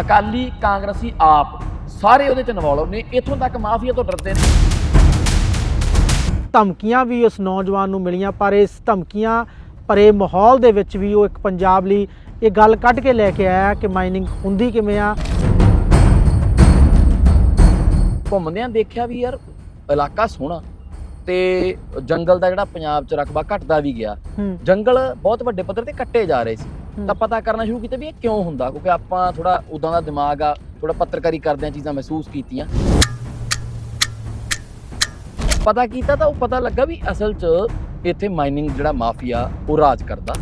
ਅਕਾਲੀ ਕਾਂਗਰਸੀ ਆਪ ਸਾਰੇ ਉਹਦੇ ਚ ਇਨਵੋਲਵ ਨੇ ਇੱਥੋਂ ਤੱਕ ਮਾਫੀਆ ਤੋਂ ਡਰਦੇ ਨੇ। ਧਮਕੀਆਂ ਵੀ ਉਸ ਨੌਜਵਾਨ ਨੂੰ ਮਿਲੀਆਂ ਪਰ ਇਸ ਧਮਕੀਆਂ ਭਰੇ ਮਾਹੌਲ ਦੇ ਵਿੱਚ ਵੀ ਉਹ ਇੱਕ ਪੰਜਾਬ ਲਈ ਇਹ ਗੱਲ ਕੱਢ ਕੇ ਲੈ ਕੇ ਆਇਆ ਕਿ ਮਾਈਨਿੰਗ ਹੁੰਦੀ ਕਿਵੇਂ ਆ। ਘੁੰਮਦਿਆਂ ਦੇਖਿਆ ਵੀ ਯਾਰ ਇਲਾਕਾ ਸੋਹਣਾ ਤੇ ਜੰਗਲ ਦਾ ਜਿਹੜਾ ਪੰਜਾਬ ਚ ਰਕਬਾ ਘਟਦਾ ਵੀ ਗਿਆ। ਹੂੰ। ਜੰਗਲ ਬਹੁਤ ਵੱਡੇ ਪੱਧਰ ਤੇ ਕੱਟੇ ਜਾ ਰਹੇ ਸੀ। ਤਾਂ ਪਤਾ ਕਰਨਾ ਸ਼ੁਰੂ ਕੀਤਾ ਵੀ ਇਹ ਕਿਉਂ ਹੁੰਦਾ? ਕਿਉਂਕਿ ਆਪਾਂ ਥੋੜਾ ਉਦਾਂ ਦਾ ਦਿਮਾਗ ਆ ਥੋੜਾ ਪੱਤਰਕਾਰੀ ਕਰਦੇ ਆ ਚੀਜ਼ਾਂ ਮਹਿਸੂਸ ਕੀਤੀਆਂ। ਪਤਾ ਕੀਤਾ ਤਾਂ ਉਹ ਪਤਾ ਲੱਗਾ ਵੀ ਅਸਲ 'ਚ ਇੱਥੇ ਮਾਈਨਿੰਗ ਜਿਹੜਾ ਮਾਫੀਆ ਉਹ ਰਾਜ ਕਰਦਾ।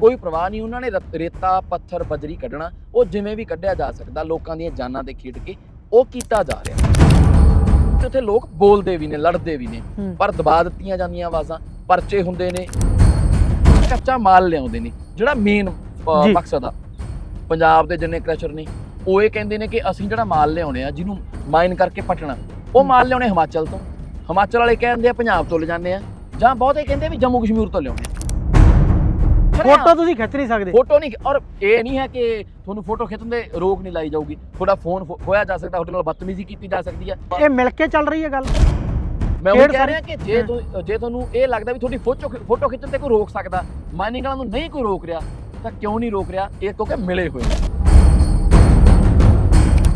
ਕੋਈ ਪ੍ਰਵਾਹ ਨਹੀਂ ਉਹਨਾਂ ਨੇ ਰਤ- ਪੱਥਰ ਬਜਰੀ ਕੱਢਣਾ ਉਹ ਜਿਵੇਂ ਵੀ ਕੱਢਿਆ ਜਾ ਸਕਦਾ ਲੋਕਾਂ ਦੀਆਂ ਜਾਨਾਂ ਦੇ ਖੇਡ ਕੇ ਉਹ ਕੀਤਾ ਜਾ ਰਿਹਾ। ਤੇ ਉੱਥੇ ਲੋਕ ਬੋਲਦੇ ਵੀ ਨੇ ਲੜਦੇ ਵੀ ਨੇ। ਪਰ ਦਬਾ ਦਿੱਤੀਆਂ ਜਾਂਦੀਆਂ ਆਵਾਜ਼ਾਂ ਪਰਚੇ ਹੁੰਦੇ ਨੇ। ਕੱਚਾ ਮਾਲ ਲਿਆਉਂਦੇ ਨੇ ਜਿਹੜਾ ਮੇਨ ਜੀ। ਮਕਸਦ ਆ। ਪੰਜਾਬ ਦੇ ਜਿੰਨੇ ਕ੍ਰੈਸ਼ਰ ਨੇ ਉਹ ਇਹ ਕਹਿੰਦੇ ਨੇ ਕਿ ਅਸੀਂ ਜਿਹੜਾ ਮਾਲ ਲਿਆਉਣੇ ਆ ਜਿਹਨੂੰ ਮਾਈਨ ਕਰਕੇ ਪਟਣਾ ਉਹ ਮਾਲ ਲਿਆਉਣੇ ਹਿਮਾਚਲ ਤੋਂ। ਹਿਮਾਚਲ ਵਾਲੇ ਕਹਿੰਦੇ ਆ ਪੰਜਾਬ ਤੋਂ ਲਿਜਾਣੇ ਆ ਜਾਂ ਬਹੁਤੇ ਕਹਿੰਦੇ ਵੀ ਜੰਮੂ ਕਸ਼ਮੀਰ ਤੋਂ ਲਿਆਉਣੇ ਆ। ਫੋਟੋ ਤੁਸੀਂ ਖਿੱਚ ਨਹੀਂ ਸਕਦੇ। ਫੋਟੋ ਨਹੀਂ ਔਰ ਇਹ ਨਹੀਂ ਹੈ ਕਿ ਤੁਹਾਨੂੰ ਫੋਟੋ ਖਿੱਚਣ ਦੇ ਰੋਕ ਨਹੀਂ ਲਾਈ ਜਾਊਗੀ। ਤੁਹਾਡਾ ਫੋਨ ਖੋਇਆ ਜਾ ਸਕਦਾ ਤੁਹਾਡੇ ਨਾਲ ਬਦਤਮੀਜ਼ੀ ਕੀਤੀ ਜਾ ਸਕਦੀ ਹੈ। ਇਹ ਮਿਲ ਕੇ ਚੱਲ ਰਹੀ ਹੈ ਗੱਲ। ਮੈਂ ਉਹ ਕਹਿ ਰਿਹਾ ਕਿ ਜੇ ਤੁ- ਜੇ ਤੁਹਾਨੂੰ ਇਹ ਲੱਗਦਾ ਵੀ ਤੁਹਾਡੀ ਫੋਟੋ ਫੋਟੋ ਖਿੱਚਣ ਤੇ ਕੋਈ ਰੋਕ ਸਕਦਾ ਮਾਈਨਿੰਗ ਵਾਲਿਆਂ ਨੂੰ ਨਹੀਂ ਕੋਈ ਰੋਕ ਰਿਹਾ ਤਾਂ ਕਿਉਂ ਨਹੀਂ ਰੋਕ ਰਿਹਾ? ਇਹ ਕਿਉਂਕਿ ਮਿਲੇ ਹੋਏ ਨੇ।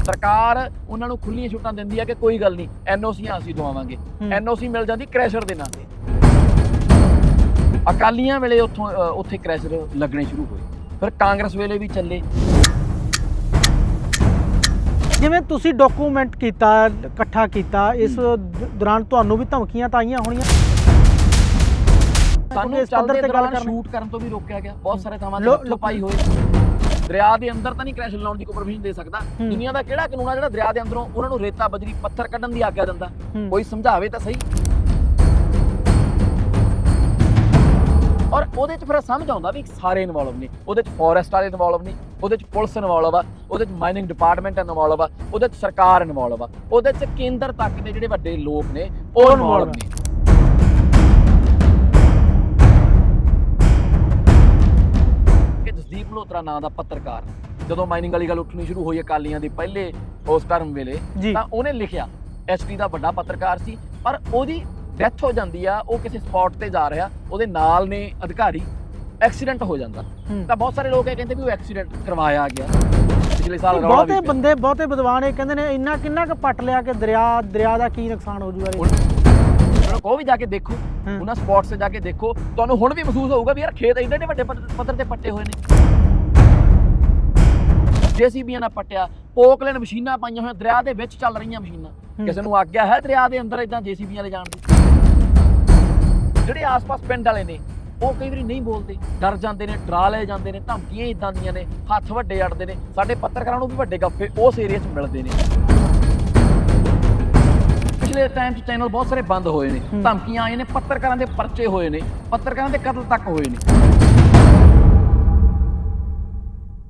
ਸਰਕਾਰ ਉਹਨਾਂ ਨੂੰ ਖੁੱਲੀਆਂ ਛੁੱਟਾਂ ਦਿੰਦੀ ਹੈ ਕਿ ਕੋਈ ਗੱਲ ਨਹੀਂ ਐਨਓਸੀਆਂ ਅਸੀਂ ਦਵਾਵਾਂਗੇ। ਹੂੰ। ਐਨਓਸੀ ਮਿਲ ਜਾਂਦੀ ਕ੍ਰੈਸ਼ਰ ਦੇ ਨਾਂ ਤੇ। ਅਕਾਲੀਆਂ ਵੇਲੇ ਉੱਥੋਂ ਅ, ਉੱਥੇ ਕ੍ਰੈਸ਼ਰ ਲੱਗਣੇ ਸ਼ੁਰੂ ਹੋਏ। ਫਿਰ ਕਾਂਗਰਸ ਵੇਲੇ ਵੀ ਚੱਲੇ। ਜਿਵੇਂ ਤੁਸੀਂ ਡਾਕੂਮੈਂਟ ਕੀਤਾ ਇਕੱਠਾ ਕੀਤਾ ਇਸ ਦੌਰਾਨ ਤੁਹਾਨੂੰ ਵੀ ਧਮਕੀਆਂ ਤਾਂ ਆਈਆਂ ਹੋਣੀਆਂ ਸਾਨੂੰ ਇਸ ਪੱਧਰ ਤੇ ਗੱਲ ਕਰਨੀ। ਸ਼ੂਟ ਕਰਨ ਤੋਂ ਵੀ ਰੋਕਿਆ ਗਿਆ। ਬਹੁਤ ਸਾਰੇ ਥਾਵਾਂ ਤੇ ਲੋ- ਹੱਥੋਂ ਪਾਈ ਹੋਏ। ਦਰਿਆ ਦੇ ਅੰਦਰ ਤਾਂ ਨਹੀਂ ਕ੍ਰੈਸ਼ ਲਾਉਣ ਦੀ ਕੋਈ ਪਰਮਿਸ਼ਨ ਦੇ ਸਕਦਾ। ਦੁਨੀਆ ਦਾ ਕਿਹੜਾ ਕਾਨੂੰਨ ਆ ਜਿਹੜਾ ਦਰਿਆ ਦੇ ਅੰਦਰੋਂ ਉਹਨਾਂ ਨੂੰ ਰੇਤਾ ਬਜਰੀ ਪੱਥਰ ਕੱਢਣ ਦੀ ਆਗਿਆ ਦਿੰਦਾ। ਕੋਈ ਸਮਝਾਵੇ ਤਾਂ ਸਹੀ? ਔਰ ਉਹਦੇ ਚ ਫਿਰ ਸਮਝ ਆਉਂਦਾ ਵੀ ਸਾਰੇ ਇਨਵੋਲਵ ਨੇ ਉਹਦੇ ਚ ਫੋਰੈਸਟ ਵਾਲੇ ਇਨਵੋਲਵ ਨੇ ਉਹਦੇ ਚ ਪੁਲਿਸ ਇਨਵੋਲਵ ਆ ਉਹਦੇ ਚ ਮਾਈਨਿੰਗ ਡਿਪਾਰਟਮੈਂਟ ਇਨਵੋਲਵ ਆ ਉਹਦੇ ਚ ਸਰਕਾਰ ਇਨਵੋਲਵ ਆ ਉਹਦੇ ਚ ਕੇਂਦਰ ਤੱਕ ਦੇ ਜਿਹੜੇ ਵੱਡੇ ਲੋਕ ਨੇ ਉਹ ਇਨਵੋਲਵ ਨੇ। ਕਿ ਜਸਦੀਪ ਮਲਹੋਤਰਾ ਨਾਂ ਦਾ ਪੱਤਰਕਾਰ ਜਦੋਂ ਮਾਈਨਿੰਗ ਵਾਲੀ ਗੱਲ ਉੱਠਣੀ ਸ਼ੁਰੂ ਹੋਈ ਅਕਾਲੀਆਂ ਦੇ ਪਹਿਲੇ ਉਸ ਟਰਮ ਵੇਲੇ ਤਾਂ ਉਹਨੇ ਲਿਖਿਆ ਐਸਟੀ ਦਾ ਵੱਡਾ ਪੱਤਰਕਾਰ ਸੀ ਪਰ ਉਹਦੀ ਡੈਥ ਹੋ ਜਾਂਦੀ ਆ ਉਹ ਕਿਸੇ ਸਪੌਟ ਤੇ ਜਾ ਰਿਹਾ ਉਹਦੇ ਨਾਲ ਨੇ ਅਧਿਕਾਰੀ ਐਕਸੀਡੈਂਟ ਹੋ ਜਾਂਦਾ। ਤਾਂ ਬਹੁਤ ਸਾਰੇ ਲੋਕ ਇਹ ਕਹਿੰਦੇ ਵੀ ਉਹ ਐਕਸੀਡੈਂਟ ਕਰਵਾਇਆ ਗਿਆ ਪਿਛਲੇ ਸਾਲ ਰੌਲਾ ਬਹੁਤੇ। ਬੰਦੇ ਬਹੁਤੇ ਵਿਦਵਾਨ ਇਹ ਕਹਿੰਦੇ ਨੇ ਇੰਨਾ ਕਿੰਨਾ ਕੁ ਪੱਟ ਲਿਆ ਕਿ ਦਰਿਆ ਦਰਿਆ ਦਾ ਕੀ ਨੁਕਸਾਨ ਹੋ ਜੂਗਾ ਉਹਨਾਂ ਨੂੰ ਵੀ ਜਾ ਕੇ ਦੇਖੋ। ਉਹਨਾਂ ਸਪੌਟਸ ਤੇ ਜਾ ਕੇ ਦੇਖੋ ਤੁਹਾਨੂੰ ਹੁਣ ਵੀ ਮਹਿਸੂਸ ਹੋਊਗਾ ਵੀ ਯਾਰ ਖੇਤ ਇੰਨੇ ਵੱਡੇ ਪੱਧਰ ਤੇ ਪੱਟੇ ਹੋਏ ਨੇ ਜੇਸੀਬੀਆਂ ਨਾਲ ਪੱਟਿਆ ਪੋਕਲੈਂਡ ਮਸ਼ੀਨਾਂ ਪਾਈਆਂ ਹੋਈਆਂ ਦਰਿਆ ਦੇ ਵਿੱਚ ਚੱਲ ਰਹੀਆਂ ਮਸ਼ੀਨਾਂ। ਕਿਸੇ ਨੂੰ ਆਗਿਆ ਹੈ ਦਰਿਆ ਦੇ ਅੰਦਰ ਇਦਾਂ ਜੇਸੀਬੀਆਂ ਲੈ ਜਾਣ ਦੀ ਜਿਹੜੇ ਆਸ-ਪਾਸ ਪਿੰਡ ਵਾਲੇ ਨੇ ਉਹ ਕਈ ਵਾਰੀ ਨਹੀਂ ਬੋਲਦੇ। ਡਰ ਜਾਂਦੇ ਨੇ ਡਰਾ ਲਏ ਜਾਂਦੇ ਨੇ ਧਮਕੀਆਂ ਇਦਾਂ ਦੀਆਂ ਨੇ ਹੱਥ ਵੱਡੇ ਅੜਦੇ ਨੇ। ਸਾਡੇ ਪੱਤਰਕਾਰਾਂ ਨੂੰ ਵੀ ਵੱਡੇ ਗੱਫੇ ਉਸ ਏਰੀਆ 'ਚ ਮਿਲਦੇ ਨੇ। ਪਿਛਲੇ ਟਾਈਮ 'ਚ ਚੈਨਲ ਬਹੁਤ ਸਾਰੇ ਬੰਦ ਹੋਏ ਨੇ। ਧਮਕੀਆਂ ਆਈਆਂ ਨੇ ਪੱਤਰਕਾਰਾਂ ਦੇ ਪਰਚੇ ਹੋਏ ਨੇ ਪੱਤਰਕਾਰਾਂ ਦੇ ਕਤਲ ਤੱਕ ਹੋਏ ਨੇ।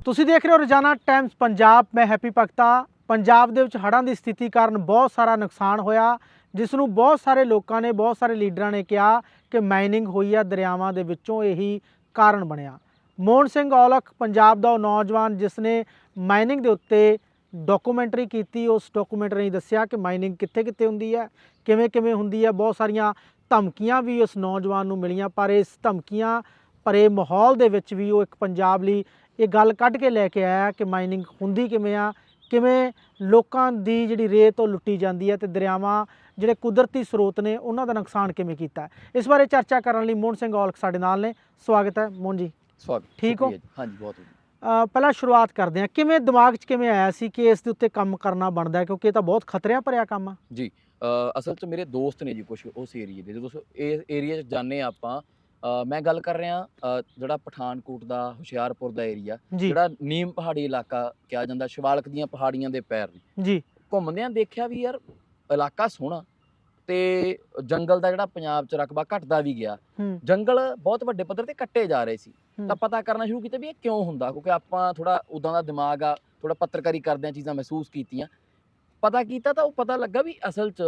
ਤੁਸੀਂ ਦੇਖ ਰਹੇ ਹੋ ਰੋਜ਼ਾਨਾ ਟਾਈਮਸ ਪੰਜਾਬ। ਮੈਂ ਹੈਪੀ ਭਗਤਾ। ਪੰਜਾਬ ਦੇ ਵਿੱਚ ਹੜ੍ਹਾਂ ਦੀ ਸਥਿਤੀ ਕਾਰਨ ਬਹੁਤ ਸਾਰਾ ਨੁਕਸਾਨ ਹੋਇਆ ਜਿਸ ਨੂੰ ਬਹੁਤ ਸਾਰੇ ਲੋਕਾਂ ਨੇ ਬਹੁਤ ਸਾਰੇ ਲੀਡਰਾਂ ਨੇ ਕਿਹਾ। ਕਿ ਮਾਈਨਿੰਗ ਹੋਈ ਆ ਦਰਿਆਵਾਂ ਦੇ ਵਿੱਚੋਂ, ਇਹੀ ਕਾਰਨ ਬਣਿਆ। ਮੋਹਨ ਸਿੰਘ ਔਲਖ, ਪੰਜਾਬ ਦਾ ਉਹ ਨੌਜਵਾਨ ਜਿਸ ਨੇ ਮਾਈਨਿੰਗ ਦੇ ਉੱਤੇ ਡਾਕੂਮੈਂਟਰੀ ਕੀਤੀ, ਉਸ ਡਾਕੂਮੈਂਟਰੀ ਨੇ ਦੱਸਿਆ ਕਿ ਮਾਈਨਿੰਗ ਕਿੱਥੇ ਕਿੱਥੇ ਹੁੰਦੀ ਹੈ ਕਿਵੇਂ ਕਿਵੇਂ ਹੁੰਦੀ ਹੈ ਬਹੁਤ ਸਾਰੀਆਂ ਧਮਕੀਆਂ ਵੀ ਉਸ ਨੌਜਵਾਨ ਨੂੰ ਮਿਲੀਆਂ, ਪਰ ਇਸ ਧਮਕੀਆਂ ਭਰੇ ਮਾਹੌਲ ਦੇ ਵਿੱਚ ਵੀ ਉਹ ਇੱਕ ਪੰਜਾਬ ਲਈ ਇਹ ਗੱਲ ਕੱਢ ਕੇ ਲੈ ਕੇ ਆਇਆ ਕਿ ਮਾਈਨਿੰਗ ਹੁੰਦੀ ਕਿਵੇਂ ਆ ਕਿਵੇਂ ਲੋਕਾਂ ਦੀ ਜਿਹੜੀ ਰੇਤ ਉਹ ਲੁੱਟੀ ਜਾਂਦੀ ਹੈ ਤੇ ਦਰਿਆਵਾਂ ਜਿਹੜੇ ਕੁਦਰਤੀ ਸਰੋਤ ਨੇ ਉਹਨਾਂ ਦਾ ਨੁਕਸਾਨ ਕਿਵੇਂ ਕੀਤਾ ਇਸ ਬਾਰੇ ਚਰਚਾ ਕਰਨ ਲਈ ਮੋਹਨ ਸਿੰਘ ਔਲਖ ਸਾਡੇ ਨਾਲ ਨੇ। ਸਵਾਗਤ ਹੈ ਮੋਹਨ ਜੀ। ਸਵਾਗਤ ਠੀਕ ਹੋ? ਹਾਂਜੀ ਬਹੁਤ ਪਹਿਲਾਂ ਸ਼ੁਰੂਆਤ ਕਰਦੇ ਹਾਂ। ਕਿਵੇਂ ਦਿਮਾਗ 'ਚ ਕਿਵੇਂ ਆਇਆ ਸੀ ਕਿ ਇਸ ਦੇ ਉੱਤੇ ਕੰਮ ਕਰਨਾ ਬਣਦਾ ਕਿਉਂਕਿ ਇਹ ਤਾਂ ਬਹੁਤ ਖਤਰਿਆਂ ਭਰਿਆ ਕੰਮ ਆ। ਜੀ ਅ, ਅਸਲ 'ਚ ਮੇਰੇ ਦੋਸਤ ਨੇ ਜੀ ਕੁਝ ਉਸ ਏਰੀਏ ਦੇ। ਜਦੋਂ ਇਸ ਏਰੀਆ 'ਚ ਜਾਂਦੇ ਹਾਂ ਆਪਾਂ ਮੈਂ ਗੱਲ ਕਰ ਰਿਹਾ ਜਿਹੜਾ ਪਠਾਨਕੋਟ ਦਾ ਹੁਸ਼ਿਆਰਪੁਰ ਦਾ ਏਰੀਆ ਜਿਹੜਾ ਨੀਮ ਪਹਾੜੀ ਇਲਾਕਾ ਕਿਹਾ ਜਾਂਦਾ ਸ਼ਿਵਾਲਕ ਦੀਆਂ ਪਹਾੜੀਆਂ ਦੇ ਪੈਰ ਨੇ। ਜੀ। ਘੁੰਮਦਿਆਂ ਦੇਖਿਆ ਵੀ ਯਾਰ ਇਲਾਕਾ ਸੋਹਣਾ ਤੇ ਜੰਗਲ ਦਾ ਜਿਹੜਾ ਪੰਜਾਬ 'ਚ ਰਕਬਾ ਘਟਦਾ ਵੀ ਗਿਆ। ਜੰਗਲ ਬਹੁਤ ਵੱਡੇ ਪੱਧਰ ਤੇ ਕੱਟੇ ਜਾ ਰਹੇ ਸੀ। ਤਾਂ ਪਤਾ ਕਰਨਾ ਸ਼ੁਰੂ ਕੀਤਾ ਵੀ ਇਹ ਕਿਉਂ ਹੁੰਦਾ ਕਿਉਂਕਿ ਆਪਾਂ ਥੋੜਾ ਉਦਾਂ ਦਾ ਦਿਮਾਗ ਆ ਥੋੜਾ ਪੱਤਰਕਾਰੀ ਕਰਦੇ ਆ ਚੀਜ਼ਾਂ ਮਹਿਸੂਸ ਕੀਤੀਆਂ। ਪਤਾ ਕੀਤਾ ਤਾਂ ਉਹ ਪਤਾ ਲੱਗਾ ਵੀ ਅਸਲ 'ਚ